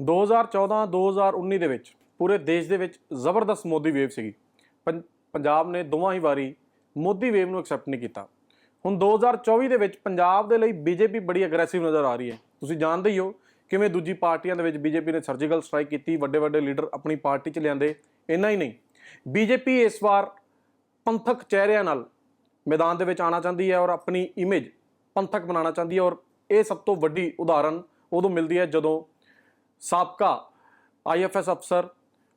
2014 2019 ਦੇ ਵਿੱਚ ਪੂਰੇ ਦੇਸ਼ ਦੇ ਵਿੱਚ ਜ਼ਬਰਦਸਤ ਮੋਦੀ ਵੇਵ ਸੀਗੀ। ਪੰ- ਪੰਜਾਬ ਨੇ ਦੋਵਾਂ ਹੀ ਵਾਰੀ ਮੋਦੀ ਵੇਵ ਨੂੰ ਐਕਸੈਪਟ ਨਹੀਂ ਕੀਤਾ। ਹੁਣ 2024 ਦੇ ਵਿੱਚ ਪੰਜਾਬ ਦੇ ਲਈ ਬੀਜੇਪੀ ਬੜੀ ਅਗਰੈਸਿਵ ਨਜ਼ਰ ਆ ਰਹੀ ਹੈ। ਤੁਸੀਂ ਜਾਣਦੇ ਹੀ ਹੋ ਕਿਵੇਂ ਦੂਜੀ ਪਾਰਟੀਆਂ ਦੇ ਵਿੱਚ ਬੀਜੇਪੀ ਨੇ ਸਰਜੀਕਲ ਸਟ੍ਰਾਈਕ ਕੀਤੀ ਵੱਡੇ ਵੱਡੇ ਲੀਡਰ ਆਪਣੀ ਪਾਰਟੀ 'ਚ ਲਿਆਂਦੇ, ਇੰਨਾ ਹੀ ਨਹੀਂ। ਬੀਜੇਪੀ ਇਸ ਵਾਰ ਪੰਥਕ ਚਿਹਰਿਆਂ ਨਾਲ ਮੈਦਾਨ ਦੇ ਵਿੱਚ ਆਉਣਾ ਚਾਹੁੰਦੀ ਹੈ ਔਰ ਆਪਣੀ ਇਮੇਜ ਪੰਥਕ ਬਣਾਉਣਾ ਚਾਹੁੰਦੀ ਹੈ ਔਰ ਇਹ ਸਭ ਤੋਂ ਵੱਡੀ ਉਦਾਹਰਨ ਉਦੋਂ ਮਿਲਦੀ ਹੈ ਜਦੋਂ ਸਾਬਕਾ ਆਈਐਫਐਸ ਅਫਸਰ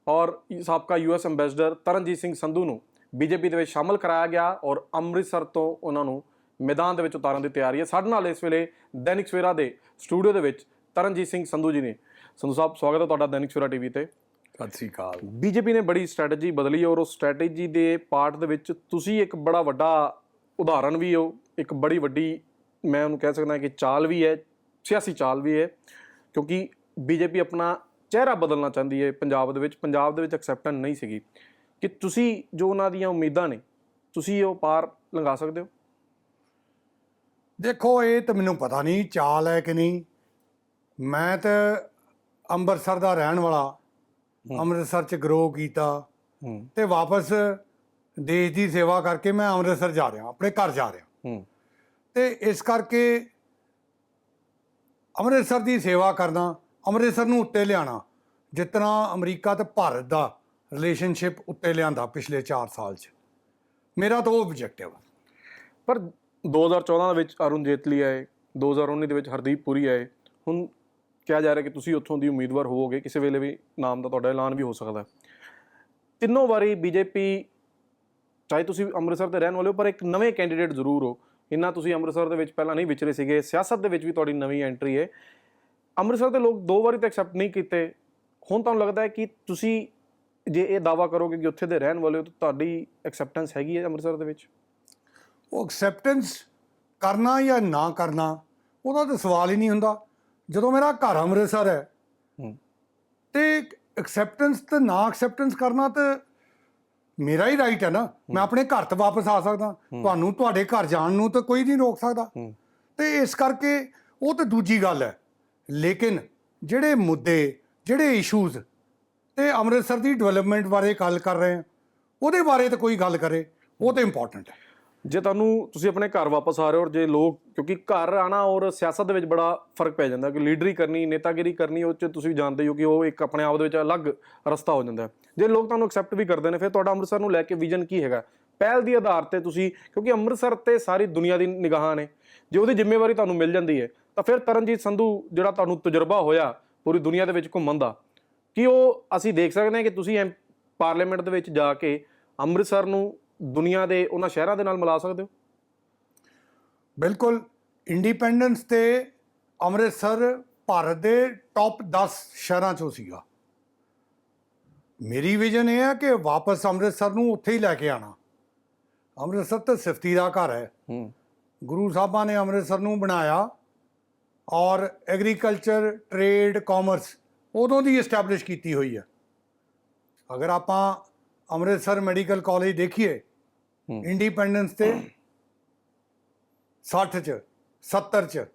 ਔਰ ਸਾਬਕਾ ਯੂਐਸ ਐਮਬੈਸਡਰ ਤਰਨਜੀਤ ਸਿੰਘ ਸੰਧੂ ਨੂੰ ਬੀਜੇਪੀ ਦੇ ਵਿੱਚ ਸ਼ਾਮਲ ਕਰਾਇਆ ਗਿਆ ਔਰ ਅੰਮ੍ਰਿਤਸਰ ਤੋਂ ਉਹਨਾਂ ਨੂੰ ਮੈਦਾਨ ਦੇ ਵਿੱਚ ਉਤਾਰਨ ਦੀ ਤਿਆਰੀ ਹੈ। ਸਾਡੇ ਨਾਲ ਇਸ ਵੇਲੇ ਦੈਨਿਕ ਸਵੇਰਾ ਦੇ ਸਟੂਡੀਓ ਦੇ ਵਿੱਚ ਤਰਨਜੀਤ ਸਿੰਘ ਸੰਧੂ ਜੀ ਨੇ। ਸੰਧੂ ਸਾਹਿਬ ਸਵਾਗਤ ਹੈ ਤੁਹਾਡਾ ਦੈਨਿਕ ਸਵੇਰਾ ਟੀਵੀ ਤੇ। ਸਤਿ ਸ੍ਰੀ ਅਕਾਲ। ਬੀਜੇਪੀ ਨੇ ਬੜੀ ਸਟ੍ਰੈਟਜੀ ਬਦਲੀ ਔਰ ਉਸ ਸਟ੍ਰੈਟਜੀ ਦੇ ਪਾਰਟ ਦੇ ਵਿੱਚ ਤੁਸੀਂ ਇੱਕ ਬੜਾ ਵੱਡਾ ਉਦਾਹਰਣ ਵੀ ਹੋ। ਇੱਕ ਬੜੀ ਵੱਡੀ ਮੈਂ ਉਹਨੂੰ ਕਹਿ ਸਕਦਾ ਕਿ ਚਾਲ ਵੀ ਹੈ ਸਿਆਸੀ ਚਾਲ ਵੀ ਹੈ ਕਿਉਂਕਿ ਬੀਜੇਪੀ ਆਪਣਾ ਚਿਹਰਾ ਬਦਲਣਾ ਚਾਹੁੰਦੀ ਹੈ ਪੰਜਾਬ ਦੇ ਵਿੱਚ। ਪੰਜਾਬ ਦੇ ਵਿੱਚ ਐਕਸੈਪਟੈਂਸ ਨਹੀਂ ਸੀਗੀ। ਕਿ ਤੁਸੀਂ ਜੋ ਉਹਨਾਂ ਦੀਆਂ ਉਮੀਦਾਂ ਨੇ ਤੁਸੀਂ ਉਹ ਪਾਰ ਲੰਘਾ ਸਕਦੇ ਹੋ? ਦੇਖੋ ਇਹ ਤਾਂ ਮੈਨੂੰ ਪਤਾ ਨਹੀਂ ਚਾਲ ਹੈ ਕਿ ਨਹੀਂ। ਮੈਂ ਤਾਂ ਅੰਮ੍ਰਿਤਸਰ ਦਾ ਰਹਿਣ ਵਾਲਾ। ਅੰਮ੍ਰਿਤਸਰ ਚ ਗਰੋ ਕੀਤਾ। ਤੇ ਵਾਪਸ ਦੇਸ਼ ਦੀ ਸੇਵਾ ਕਰਕੇ ਮੈਂ ਅੰਮ੍ਰਿਤਸਰ ਜਾ ਰਿਹਾ ਆਪਣੇ ਘਰ ਜਾ ਰਿਹਾ। ਤੇ ਇਸ ਕਰਕੇ ਅੰਮ੍ਰਿਤਸਰ ਦੀ ਸੇਵਾ ਕਰਨਾ ਅੰਮ੍ਰਿਤਸਰ ਨੂੰ ਉੱਤੇ ਲਿਆਣਾ ਜਿਤਨਾ ਅਮਰੀਕਾ ਤੇ ਭਾਰਤ ਦਾ ਰਿਲੇਸ਼ਨਸ਼ਿਪ ਉੱਤੇ ਲਿਆਂਦਾ ਪਿਛਲੇ 4 ਸਾਲ 'ਚ। ਮੇਰਾ ਤਾਂ ਉਹ ਆਬਜੈਕਟਿਵ ਆ। ਪਰ 2014 ਦੇ ਵਿੱਚ ਅਰੁਣ ਜੇਤਲੀ ਆਏ 2019 ਦੇ ਵਿੱਚ ਹਰਦੀਪ ਪੁਰੀ ਆਏ। ਹੁਣ ਕਿਹਾ ਜਾ ਰਿਹਾ ਕਿ ਤੁਸੀਂ ਉੱਥੋਂ ਦੀ ਉਮੀਦਵਾਰ ਹੋਵੋਗੇ, ਕਿਸੇ ਵੇਲੇ ਵੀ ਨਾਮ ਦਾ ਤੁਹਾਡਾ ਐਲਾਨ ਵੀ ਹੋ ਸਕਦਾ ਤਿੰਨੋਂ ਵਾਰੀ ਬੀਜੇਪੀ, ਚਾਹੇ ਤੁਸੀਂ ਅੰਮ੍ਰਿਤਸਰ ਦੇ ਰਹਿਣ ਵਾਲੇ ਹੋ, ਪਰ ਇੱਕ ਨਵੇਂ ਕੈਂਡੀਡੇਟ ਜ਼ਰੂਰ ਹੋ। ਇੰਨਾ ਤੁਸੀਂ ਅੰਮ੍ਰਿਤਸਰ ਦੇ ਵਿੱਚ ਪਹਿਲਾਂ ਨਹੀਂ ਵਿਚਰੇ ਸੀਗੇ, ਸਿਆਸਤ ਦੇ ਵਿੱਚ ਵੀ ਤੁਹਾਡੀ ਨਵੀਂ ਐਂਟਰੀ ਹੈ। ਅੰਮ੍ਰਿਤਸਰ ਦੇ ਲੋਕ ਦੋ ਵਾਰੀ ਤਾਂ ਐਕਸੈਪਟ ਨਹੀਂ ਕੀਤੇ। ਹੁਣ ਤੁਹਾਨੂੰ ਲੱਗਦਾ ਹੈ ਕਿ ਤੁਸੀਂ ਜੇ ਇਹ ਦਾਵਾ ਕਰੋਗੇ ਕਿ ਉੱਥੇ ਦੇ ਰਹਿਣ ਵਾਲੇ ਹੋ ਤਾਂ ਤੁਹਾਡੀ ਐਕਸੈਪਟੈਂਸ ਹੈਗੀ ਹੈ ਅੰਮ੍ਰਿਤਸਰ ਦੇ ਵਿੱਚ? ਉਹ ਐਕਸੈਪਟੈਂਸ ਕਰਨਾ ਜਾਂ ਨਾ ਕਰਨਾ ਉਹਦਾ ਤਾਂ ਸਵਾਲ ਹੀ ਨਹੀਂ ਹੁੰਦਾ। ਜਦੋਂ ਮੇਰਾ ਘਰ ਅੰਮ੍ਰਿਤਸਰ ਹੈ ਤੇ ਐਕਸੈਪਟੈਂਸ ਤੇ ਨਾ ਐਕਸੈਪਟੈਂਸ ਕਰਨਾ ਤੇ ਮੇਰਾ ਹੀ ਰਾਈਟ ਹੈ ਨਾ। ਮੈਂ ਆਪਣੇ ਘਰ ਤੇ ਵਾਪਸ ਆ ਸਕਦਾ। ਤੁਹਾਨੂੰ ਤੁਹਾਡੇ ਘਰ ਜਾਣ ਨੂੰ ਤਾਂ ਕੋਈ ਨਹੀਂ ਰੋਕ ਸਕਦਾ। ਤੇ ਇਸ ਕਰਕੇ ਉਹ ਤਾਂ ਦੂਜੀ ਗੱਲ ਹੈ। ਲੇਕਿਨ ਜਿਹੜੇ ਮੁੱਦੇ, ਜਿਹੜੇ ਇਸ਼ੂਜ਼ ਤੇ ਅੰਮ੍ਰਿਤਸਰ ਦੀ ਡਿਵੈਲਪਮੈਂਟ ਬਾਰੇ ਗੱਲ ਕਰ ਰਹੇ ਹਾਂ, ਉਹਦੇ ਬਾਰੇ ਤਾਂ ਕੋਈ ਗੱਲ ਕਰੇ, ਉਹ ਤਾਂ ਇੰਪੋਰਟੈਂਟ ਹੈ। ਜੇ ਤੁਹਾਨੂੰ ਤੁਸੀਂ ਆਪਣੇ ਘਰ ਵਾਪਸ ਆ ਰਹੇ ਹੋ ਔਰ ਜੇ ਲੋਕ, ਕਿਉਂਕਿ ਘਰ ਆਣਾ ਔਰ ਸਿਆਸਤ ਦੇ ਵਿੱਚ ਬੜਾ ਫ਼ਰਕ ਪੈ ਜਾਂਦਾ ਕਿ ਲੀਡਰੀ ਕਰਨੀ, ਨੇਤਾਗਿਰੀ ਕਰਨੀ, ਉਹ ਚ ਤੁਸੀਂ ਜਾਣਦੇ ਹੋ ਕਿ ਉਹ ਇੱਕ ਆਪਣੇ ਆਪ ਦੇ ਵਿੱਚ ਅਲੱਗ ਰਸਤਾ ਹੋ ਜਾਂਦਾ ਜੇ ਲੋਕ ਤੁਹਾਨੂੰ ਐਕਸੈਪਟ ਵੀ ਕਰਦੇ ਨੇ, ਫਿਰ ਤੁਹਾਡਾ ਅੰਮ੍ਰਿਤਸਰ ਨੂੰ ਲੈ ਕੇ ਵਿਜ਼ਨ ਕੀ ਹੈਗਾ? ਪਹਿਲ ਦੀ ਆਧਾਰ ਤੇ ਤੁਸੀਂ, ਕਿਉਂਕਿ ਅੰਮ੍ਰਿਤਸਰ ਤੇ ਸਾਰੀ ਦੁਨੀਆ ਦੀ ਨਿਗਾਹਾਂ ਨੇ, ਜੇ ਉਹਦੀ ਜ਼ਿੰਮੇਵਾਰੀ ਤੁਹਾਨੂੰ ਮਿਲ ਜਾਂਦੀ ਹੈ ਤਾਂ ਫਿਰ ਤਰਨਜੀਤ ਸੰਧੂ ਜਿਹੜਾ ਤੁਹਾਨੂੰ ਤਜਰਬਾ ਹੋਇਆ ਪੂਰੀ ਦੁਨੀਆ ਦੇ ਵਿੱਚ ਘੁੰਮਣ ਦਾ ਕਿ ਉਹ ਅਸੀਂ ਦੇਖ ਸਕਦੇ ਹਾਂ ਕਿ ਤੁਸੀਂ ਐਮ- ਪਾਰਲੀਮੈਂਟ ਦੇ ਵਿੱਚ ਜਾ ਕੇ ਅੰਮ੍ਰਿਤਸਰ ਨੂੰ ਦੁਨੀਆ ਦੇ ਉਹਨਾਂ ਸ਼ਹਿਰਾਂ ਦੇ ਨਾਲ ਮਿਲਾ ਸਕਦੇ ਹੋ? ਬਿਲਕੁਲ ਇੰਡੀਪੈਂਡੈਂਸ ਤੇ ਅੰਮ੍ਰਿਤਸਰ ਭਾਰਤ ਦੇ ਟੌਪ 10 ਸ਼ਹਿਰਾਂ ਚੋਂ ਸੀਗਾ। ਮੇਰੀ ਵਿਜ਼ਨ ਇਹ ਹੈ ਕਿ ਵਾਪਸ ਅੰਮ੍ਰਿਤਸਰ ਨੂੰ ਉੱਥੇ ਹੀ ਲੈ ਕੇ ਆਣਾ ਅੰਮ੍ਰਿਤਸਰ ਤਾਂ ਸਿਫਤੀ ਦਾ ਘਰ ਹੈ। ਹੂੰ। ਗੁਰੂ ਸਾਹਿਬਾਂ ਨੇ ਅੰਮ੍ਰਿਤਸਰ ਨੂੰ ਬਣਾਇਆ। ਔਰ ਐਗਰੀਕਲਚਰ ਟ੍ਰੇਡ ਕਾਮਰਸ ਉਦੋਂ ਦੀ ਐਸਟੈਬਲਿਸ਼ ਕੀਤੀ ਹੋਈ ਹੈ ਅਗਰ ਆਪਾਂ ਅੰਮ੍ਰਿਤਸਰ ਮੈਡੀਕਲ ਕਾਲਜ ਦੇਖੀਏ। ਇੰਡੀਪੈਂਡੈਂਸ ਤੇ 60 ਚ 70 ਚ।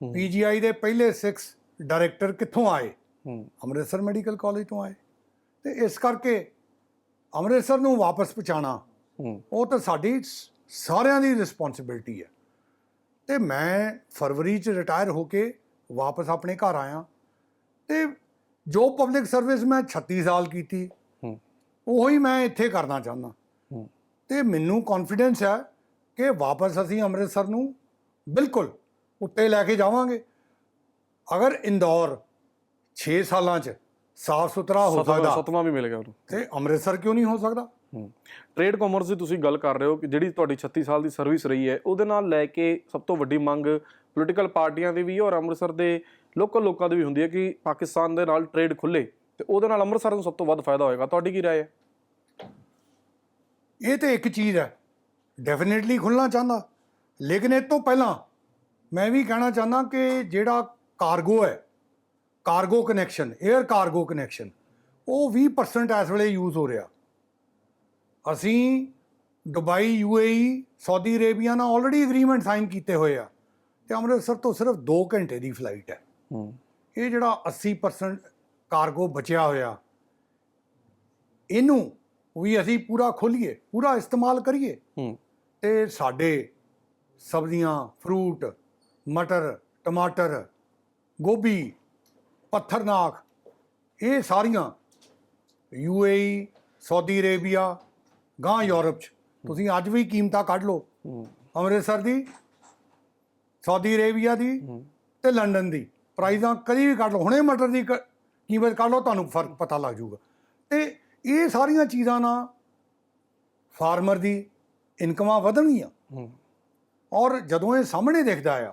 ਪੀਜੀਆਈ ਦੇ ਪਹਿਲੇ 6 ਡਾਇਰੈਕਟਰ ਕਿੱਥੋਂ ਆਏ? ਅੰਮ੍ਰਿਤਸਰ ਮੈਡੀਕਲ ਕਾਲਜ ਤੋਂ ਆਏ। ਤੇ ਇਸ ਕਰਕੇ ਅੰਮ੍ਰਿਤਸਰ ਨੂੰ ਵਾਪਸ ਪਹੁੰਚਾਉਣਾ ਹੂੰ। ਉਹ ਤਾਂ ਸਾਡੀ ਸਾਰਿਆਂ ਦੀ ਰਿਸਪੌਂਸਿਬਿਲਟੀ ਹੈ ਤੇ ਮੈਂ ਫਰਵਰੀ ਚ ਰਿਟਾਇਰ ਹੋ ਕੇ ਵਾਪਸ ਆਪਣੇ ਘਰ ਆਇਆ। ਤੇ ਜੋ ਪਬਲਿਕ ਸਰਵਿਸ ਮੈਂ 36 ਸਾਲ ਕੀਤੀ। ਹੂੰ। ਉਹੀ ਮੈਂ ਇੱਥੇ ਕਰਨਾ ਚਾਹੁੰਦਾ। ਹੂੰ। ਤੇ ਮੈਨੂੰ ਕੌਨਫੀਡੈਂਸ ਹੈ ਕਿ ਵਾਪਸ ਅਸੀਂ ਅੰਮ੍ਰਿਤਸਰ ਨੂੰ ਬਿਲਕੁਲ ਉੱਤੇ ਲੈ ਕੇ ਜਾਵਾਂਗੇ। ਅਗਰ ਇੰਦੌਰ 6 ਸਾਲਾਂ ਚ ਸਾਫ਼ ਸੁਥਰਾ ਹੋ ਸਕਦਾ ਸਤਵਾਂ ਵੀ ਮਿਲ ਗਿਆ ਉਹਨੂੰ। ਤੇ ਅੰਮ੍ਰਿਤਸਰ ਕਿਉਂ ਨਹੀਂ ਹੋ ਸਕਦਾ? ਟ੍ਰੇਡ ਕਾਮਰਸ ਦੀ ਤੁਸੀਂ ਗੱਲ ਕਰ ਰਹੇ ਹੋ ਕਿ ਜਿਹੜੀ ਤੁਹਾਡੀ 36 ਸਾਲ ਦੀ ਸਰਵਿਸ ਰਹੀ ਹੈ, ਉਹਦੇ ਨਾਲ ਲੈ ਕੇ ਸਭ ਤੋਂ ਵੱਡੀ ਮੰਗ ਪੋਲੀਟੀਕਲ ਪਾਰਟੀਆਂ ਦੀ ਵੀ ਔਰ ਅੰਮ੍ਰਿਤਸਰ ਦੇ ਲੋਕਲ ਲੋਕਾਂ ਦੀ ਵੀ ਹੁੰਦੀ ਹੈ ਕਿ ਪਾਕਿਸਤਾਨ ਦੇ ਨਾਲ ਟ੍ਰੇਡ ਖੁੱਲੇ ਤੇ ਉਹਦੇ ਨਾਲ ਅੰਮ੍ਰਿਤਸਰ ਨੂੰ ਸਭ ਤੋਂ ਵੱਧ ਫਾਇਦਾ ਹੋਏਗਾ। ਤੁਹਾਡੀ ਕੀ رائے ਹੈ? ਇਹ ਤੇ ਇੱਕ ਚੀਜ਼ ਹੈ। ਡੈਫੀਨਿਟਲੀ ਖੁੱਲਣਾ ਚਾਹੁੰਦਾ। ਲੇਕਿਨ ਇਹ ਤੋਂ ਪਹਿਲਾਂ ਮੈਂ ਵੀ ਕਹਿਣਾ ਚਾਹੁੰਦਾ ਕਿ ਜਿਹੜਾ ਕਾਰਗੋ ਹੈ cargo connection air cargo connection ਉਹ 20% ਇਸ ਵੇਲੇ ਯੂਜ਼ ਹੋ ਰਿਹਾ। ਅਸੀਂ ਦੁਬਈ ਯੂਏਈ ਸਾਊਦੀ ਅਰੇਬੀਆ ਨਾਲ ਆਲਰੇਡੀ ਐਗਰੀਮੈਂਟ ਸਾਈਨ ਕੀਤੇ ਹੋਏ ਆ। ਤੇ ਅੰਮ੍ਰਿਤਸਰ ਤੋਂ ਸਿਰਫ 2 ਘੰਟੇ ਦੀ ਫਲਾਈਟ ਹੈ। ਹੂੰ। ਇਹ ਜਿਹੜਾ 80% ਕਾਰਗੋ ਬਚਿਆ ਹੋਇਆ ਇਹਨੂੰ ਵੀ ਅਸੀਂ ਪੂਰਾ ਖੋਲੀਏ ਪੂਰਾ ਇਸਤੇਮਾਲ ਕਰੀਏ। ਹੂੰ। ਤੇ ਸਾਡੇ ਸਬਜ਼ੀਆਂ ਫਰੂਟ ਮਟਰ ਟਮਾਟਰ ਗੋਭੀ ਪੱਥਰਨਾਖ ਇਹ ਸਾਰੀਆਂ ਯੂਏਈ ਸਾਊਦੀ ਅਰੇਬੀਆ ਗਾਂ ਯੂਰਪ ਚ। ਤੁਸੀਂ ਅੱਜ ਵੀ ਕੀਮਤਾਂ ਕੱਢ ਲਓ। ਅੰਮ੍ਰਿਤਸਰ ਦੀ, ਸਾਊਦੀ ਅਰੇਬੀਆ ਦੀ ਹੂੰ। ਤੇ ਲੰਡਨ ਦੀ। ਪ੍ਰਾਈਜ਼ਾਂ ਕਦੀ ਵੀ ਕੱਢ ਲਓ। ਹੁਣੇ ਮਟਰ ਦੀ ਕ- ਕੀਮਤ ਕੱਢ ਲਓ, ਤੁਹਾਨੂੰ ਫ਼ਰਕ ਪਤਾ ਲੱਗ ਜਾਊਗਾ। ਤੇ ਇਹ ਸਾਰੀਆਂ ਚੀਜ਼ਾਂ ਨਾਲ ਫਾਰਮਰ ਦੀ ਇਨਕਮਾਂ ਵਧਣਗੀਆਂ। ਔਰ ਜਦੋਂ ਇਹ ਸਾਹਮਣੇ ਦਿਖਦਾ ਆ,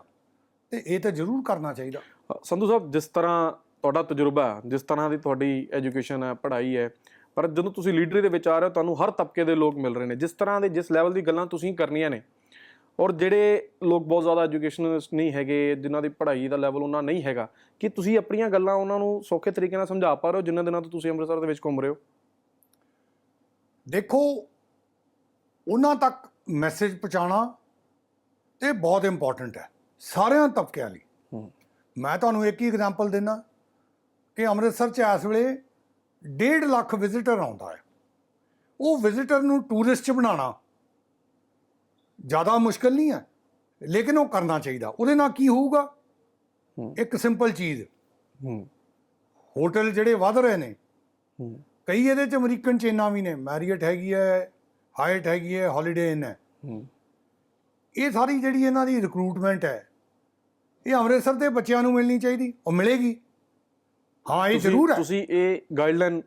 ਤੇ ਇਹ ਤਾਂ ਜ਼ਰੂਰ ਕਰਨਾ ਚਾਹੀਦਾ। ਸੰਧੂ ਸਾਹਿਬ, ਜਿਸ ਤਰ੍ਹਾਂ ਤੁਹਾਡਾ ਤਜਰਬਾ, ਜਿਸ ਤਰ੍ਹਾਂ ਦੀ ਤੁਹਾਡੀ ਐਜੂਕੇਸ਼ਨ ਹੈ, ਪੜ੍ਹਾਈ ਹੈ ਪਰ ਜਦੋਂ ਤੁਸੀਂ ਲੀਡਰੀ ਦੇ ਵਿੱਚ ਆ ਰਹੇ ਹੋ ਤੁਹਾਨੂੰ ਹਰ ਤਬਕੇ ਦੇ ਲੋਕ ਮਿਲ ਰਹੇ ਨੇ। ਜਿਸ ਤਰ੍ਹਾਂ ਦੇ ਜਿਸ ਲੈਵਲ ਦੀ ਗੱਲਾਂ ਤੁਸੀਂ ਕਰਨੀਆਂ ਨੇ ਔਰ ਜਿਹੜੇ ਲੋਕ ਬਹੁਤ ਜ਼ਿਆਦਾ ਐਜੂਕੇਸ਼ਨਿਸਟ ਨਹੀਂ ਹੈਗੇ ਜਿਨ੍ਹਾਂ ਦੀ ਪੜ੍ਹਾਈ ਦਾ ਲੈਵਲ ਉਹਨਾਂ ਨਹੀਂ ਹੈਗਾ ਕਿ ਤੁਸੀਂ ਆਪਣੀਆਂ ਗੱਲਾਂ ਉਹਨਾਂ ਨੂੰ ਸੌਖੇ ਤਰੀਕੇ ਨਾਲ ਸਮਝਾ ਪਾ ਰਹੇ ਹੋ ਜਿੰਨੇ ਦਿਨਾਂ ਤੋਂ ਤੁਸੀਂ ਅੰਮ੍ਰਿਤਸਰ ਦੇ ਵਿੱਚ ਘੁੰਮ ਰਹੇ ਹੋ? ਦੇਖੋ ਉਹਨਾਂ ਤੱਕ ਮੈਸੇਜ ਪਹੁੰਚਾਉਣਾ ਤੇ ਬਹੁਤ ਇੰਪੋਰਟੈਂਟ ਹੈ ਸਾਰਿਆਂ ਤਬਕਿਆਂ ਲਈ। ਮੈਂ ਤੁਹਾਨੂੰ ਇੱਕ ਹੀ ਐਗਜ਼ਾਮਪਲ ਦਿੰਦਾ ਕਿ ਅੰਮ੍ਰਿਤਸਰ 'ਚ ਇਸ ਵੇਲੇ 1.5 ਲੱਖ ਵਿਜ਼ਿਟਰ ਆਉਂਦਾ ਹੈ। ਉਹ ਵਿਜ਼ਿਟਰ ਨੂੰ ਟੂਰਿਸਟ ਬਣਾਉਣਾ ਜ਼ਿਆਦਾ ਮੁਸ਼ਕਲ ਨਹੀਂ ਹੈ ਲੇਕਿਨ ਉਹ ਕਰਨਾ ਚਾਹੀਦਾ। ਉਹਦੇ ਨਾਲ ਕੀ ਹੋਊਗਾ। ਇੱਕ ਸਿੰਪਲ ਚੀਜ਼। ਹੋਟਲ ਜਿਹੜੇ ਵੱਧ ਰਹੇ ਨੇ ਕਈ ਇਹਦੇ 'ਚ ਅਮਰੀਕਨ ਚੇਨਾਂ ਵੀ ਨੇ ਮੈਰੀਅਟ ਹੈਗੀ ਹੈ ਹਾਇਟ ਹੈਗੀ ਹੈ ਹੌਲੀਡੇ ਇਨ ਹੈ। ਹੂੰ। ਇਹ ਸਾਰੀ ਜਿਹੜੀ ਇਹਨਾਂ ਦੀ ਰਿਕਰੂਟਮੈਂਟ ਹੈ ਇਹ ਅੰਮ੍ਰਿਤਸਰ ਦੇ ਬੱਚਿਆਂ ਨੂੰ ਮਿਲਣੀ ਚਾਹੀਦੀ ਉਹ ਮਿਲੇਗੀ। ਹਾਂ ਇਹ ਜ਼ਰੂਰ ਹੈ। ਤੁਸੀਂ ਇਹ ਗਾਈਡਲਾਈਨ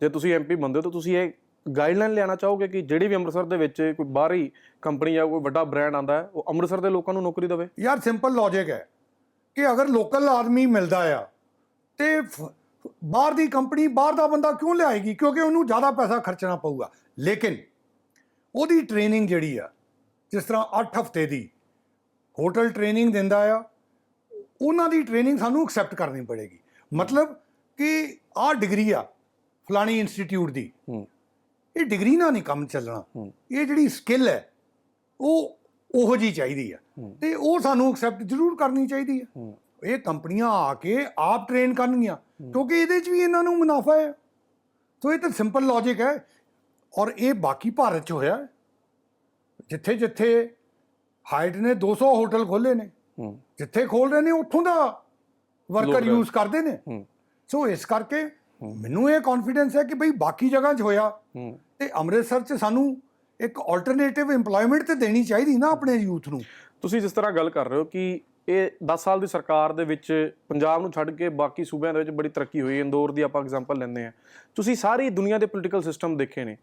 ਜੇ ਤੁਸੀਂ ਐਮਪੀ ਬੰਦੇ ਹੋ ਤਾਂ ਤੁਸੀਂ ਇਹ ਗਾਈਡਲਾਈਨ ਲਿਆਣਾ ਚਾਹੋਗੇ ਕਿ ਜਿਹੜੀ ਵੀ ਅੰਮ੍ਰਿਤਸਰ ਦੇ ਵਿੱਚ ਕੋਈ ਬਾਹਰੀ ਕੰਪਨੀ ਜਾਂ ਕੋਈ ਵੱਡਾ ਬ੍ਰਾਂਡ ਆਂਦਾ ਹੈ ਉਹ ਅੰਮ੍ਰਿਤਸਰ ਦੇ ਲੋਕਾਂ ਨੂੰ ਨੌਕਰੀ ਦੇਵੇ? ਯਾਰ ਸਿੰਪਲ ਲੌਜੀਕ ਹੈ ਕਿ ਅਗਰ ਲੋਕਲ ਆਦਮੀ ਮਿਲਦਾ ਆ ਤੇ ਬਾਹਰ ਦੀ ਕੰਪਨੀ ਬਾਹਰ ਦਾ ਬੰਦਾ ਕਿਉਂ ਲਿਆਏਗੀ? ਕਿਉਂਕਿ ਉਹਨੂੰ ਜ਼ਿਆਦਾ ਪੈਸਾ ਖਰਚਣਾ ਪਊਗਾ। ਲੇਕਿਨ ਉਹਦੀ ਟ੍ਰੇਨਿੰਗ ਜਿਹੜੀ ਆ ਜਿਸ ਤਰ੍ਹਾਂ 8 ਹਫ਼ਤੇ ਦੀ ਹੋਟਲ ਟ੍ਰੇਨਿੰਗ ਦਿੰਦਾ ਆ ਉਹਨਾਂ ਦੀ ਟ੍ਰੇਨਿੰਗ ਸਾਨੂੰ ਐਕਸੈਪਟ ਕਰਨੀ ਪੜੇਗੀ। ਮਤਲਬ ਕਿ ਆਹ ਡਿਗਰੀ ਆ ਫਲਾਣੀ ਇੰਸਟੀਚਿਊਟ ਦੀ। ਇਹ ਡਿਗਰੀ ਨਾਲ ਨਹੀਂ ਕੰਮ ਚੱਲਣਾ। ਇਹ ਜਿਹੜੀ ਸਕਿੱਲ ਹੈ ਉਹ ਉਹੋ ਜੀ ਚਾਹੀਦੀ ਹੂੰ। ਤੇ ਉਹ ਸਾਨੂੰ ਐਕਸੈਪਟ ਜ਼ਰੂਰ ਕਰਨੀ ਚਾਹੀਦੀ ਹੂੰ। ਇਹ ਕੰਪਨੀਆਂ ਆ ਕੇ ਆਪ ਟ੍ਰੇਨ ਕਰਨਗੀਆਂ ਕਿਉਂਕਿ ਇਹਦੇ 'ਚ ਵੀ ਇਹਨਾਂ ਨੂੰ ਮੁਨਾਫਾ ਹੈ। ਸੋ ਇਹ ਤਾਂ ਸਿੰਪਲ ਲੌਜੀਕ ਹੈ। ਔਰ ਇਹ ਬਾਕੀ ਭਾਰਤ 'ਚ ਹੋਇਆ। ਜਿੱਥੇ ਜਿੱਥੇ ਹਾਈਟ ਨੇ 200 ਹੋਟਲ ਖੋਲੇ ਨੇ। ਜਿੱਥੇ ਖੋਲ ਰਹੇ ਨੇ ਉੱਥੋਂ ਦਾ ਵਰਕਰ ਯੂਜ਼ ਕਰਦੇ ਨੇ। ਸੋ ਇਸ ਕਰਕੇ ਮੈਨੂੰ ਇਹ ਕੌਨਫੀਡੈਂਸ ਹੈ ਕਿ ਭਈ ਬਾਕੀ ਜਗ੍ਹਾ 'ਚ ਹੋਇਆ। ਤੇ ਅੰਮ੍ਰਿਤਸਰ 'ਚ ਸਾਨੂੰ ਇੱਕ ਆਲਟਰਨੇਟਿਵ ਏਮਪਲੋਇਮੈਂਟ ਤੇ ਦੇਣੀ ਚਾਹੀਦੀ ਨਾ ਆਪਣੇ ਯੂਥ ਨੂੰ। ਤੁਸੀਂ ਜਿਸ ਤਰ੍ਹਾਂ ਗੱਲ ਕਰ ਰਹੇ ਹੋ ਕਿ ਇਹ 10 ਸਾਲ ਦੀ ਸਰਕਾਰ ਦੇ ਵਿੱਚ ਪੰਜਾਬ ਨੂੰ ਛੱਡ ਕੇ ਬਾਕੀ ਸੂਬਿਆਂ ਦੇ ਵਿੱਚ ਬੜੀ ਤਰੱਕੀ ਹੋਈ ਹੈ। ਇੰਦੌਰ ਦੀ ਆਪਾਂ ਐਗਜ਼ਾਮਪਲ ਲੈਂਦੇ ਆ ਤੁਸੀਂ ਸਾਰੀ ਦੁਨੀਆ ਦੇ ਪੋਲੀਟੀਕਲ ਸਿਸਟਮ ਦੇਖੇ ਨੇ।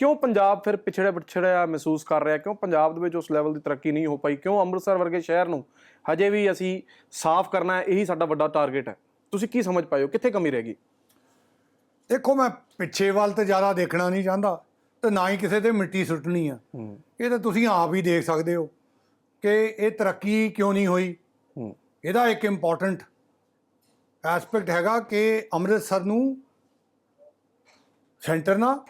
ਕਿਉਂ ਪੰਜਾਬ ਫਿਰ ਪਿਛੜਿਆ ਪਿਛੜਿਆ ਮਹਿਸੂਸ ਕਰ ਰਿਹਾ? ਕਿਉਂ ਪੰਜਾਬ ਦੇ ਵਿੱਚ ਉਸ ਲੈਵਲ ਦੀ ਤਰੱਕੀ ਨਹੀਂ ਹੋ ਪਾਈ? ਕਿਉਂ ਅੰਮ੍ਰਿਤਸਰ ਵਰਗੇ ਸ਼ਹਿਰ ਨੂੰ ਹਜੇ ਵੀ ਅਸੀਂ ਸਾਫ਼ ਕਰਨਾ ਹੈ? ਇਹੀ ਸਾਡਾ ਵੱਡਾ ਟਾਰਗੇਟ ਹੈ। ਤੁਸੀਂ ਕੀ ਸਮਝ ਪਾਇਓ ਕਿੱਥੇ ਕਮੀ ਰਹਿ ਗਈ? ਦੇਖੋ ਮੈਂ ਪਿੱਛੇ ਵੱਲ ਤੇ ਜ਼ਿਆਦਾ ਦੇਖਣਾ ਨਹੀਂ ਚਾਹੁੰਦਾ। ਤੇ ਨਾ ਹੀ ਕਿਸੇ ਤੇ ਮਿੱਟੀ ਸੁੱਟਣੀ ਆ। ਇਹ ਤਾਂ ਤੁਸੀਂ ਆਪ ਹੀ ਦੇਖ ਸਕਦੇ ਹੋ ਕਿ ਇਹ ਤਰੱਕੀ ਕਿਉਂ ਨਹੀਂ ਹੋਈ? ਇਹਦਾ ਇੱਕ ਇੰਪੋਰਟੈਂਟ ਐਸਪੈਕਟ ਹੈਗਾ ਕਿ ਅੰਮ੍ਰਿਤਸਰ ਨੂੰ ਸੈਂਟਰ ਨਾਲ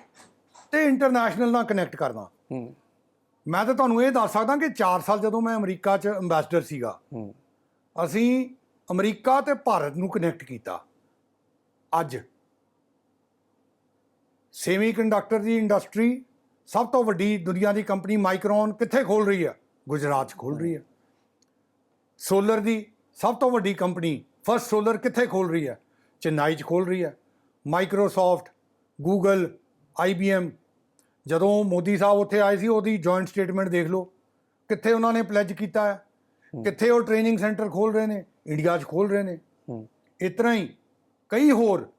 ਤੇ ਇੰਟਰਨੈਸ਼ਨਲ ਨਾਲ ਕਨੈਕਟ ਕਰਨਾ ਹੂੰ। ਮੈਂ ਤਾਂ ਤੁਹਾਨੂੰ ਇਹ ਦੱਸ ਸਕਦਾ ਕਿ 4 ਸਾਲ ਜਦੋਂ ਮੈਂ ਅਮਰੀਕਾ 'ਚ ਐਮਬੈਸਡਰ ਸੀਗਾ ਹੂੰ। ਅਸੀਂ ਅਮਰੀਕਾ ਤੇ ਭਾਰਤ ਨੂੰ ਕਨੈਕਟ ਕੀਤਾ। ਅੱਜ। ਸੈਮੀਕੰਡਕਟਰ ਦੀ ਇੰਡਸਟਰੀ ਸਭ ਤੋਂ ਵੱਡੀ ਦੁਨੀਆ ਦੀ ਕੰਪਨੀ ਮਾਈਕਰੋਨ ਕਿੱਥੇ ਖੋਲ ਰਹੀ ਹੈ? ਗੁਜਰਾਤ 'ਚ ਖੋਲ ਰਹੀ ਹੈ। ਸੋਲਰ ਦੀ ਸਭ ਤੋਂ ਵੱਡੀ ਕੰਪਨੀ ਫਰਸਟ ਸੋਲਰ ਕਿੱਥੇ ਖੋਲ ਰਹੀ ਹੈ? ਚੇਨਈ 'ਚ ਖੋਲ ਰਹੀ ਹੈ। ਮਾਈਕਰੋਸਾਫਟ ਗੂਗਲ ਆਈਬੀਐਮ ਜਦੋਂ ਮੋਦੀ ਸਾਹਿਬ ਉੱਥੇ ਆਏ ਸੀ ਉਹਦੀ ਜੁਆਇੰਟ ਸਟੇਟਮੈਂਟ ਦੇਖ ਲਓ। ਕਿੱਥੇ ਉਹਨਾਂ ਨੇ ਪਲੈਜ ਕੀਤਾ ਹੈ? ਕਿੱਥੇ ਉਹ ਟ੍ਰੇਨਿੰਗ ਸੈਂਟਰ ਖੋਲ ਰਹੇ ਨੇ? ਇੰਡੀਆ 'ਚ ਖੋਲ ਰਹੇ ਨੇ। ਤਰ੍ਹਾਂ ਹੀ ਕਈ ਹੋਰ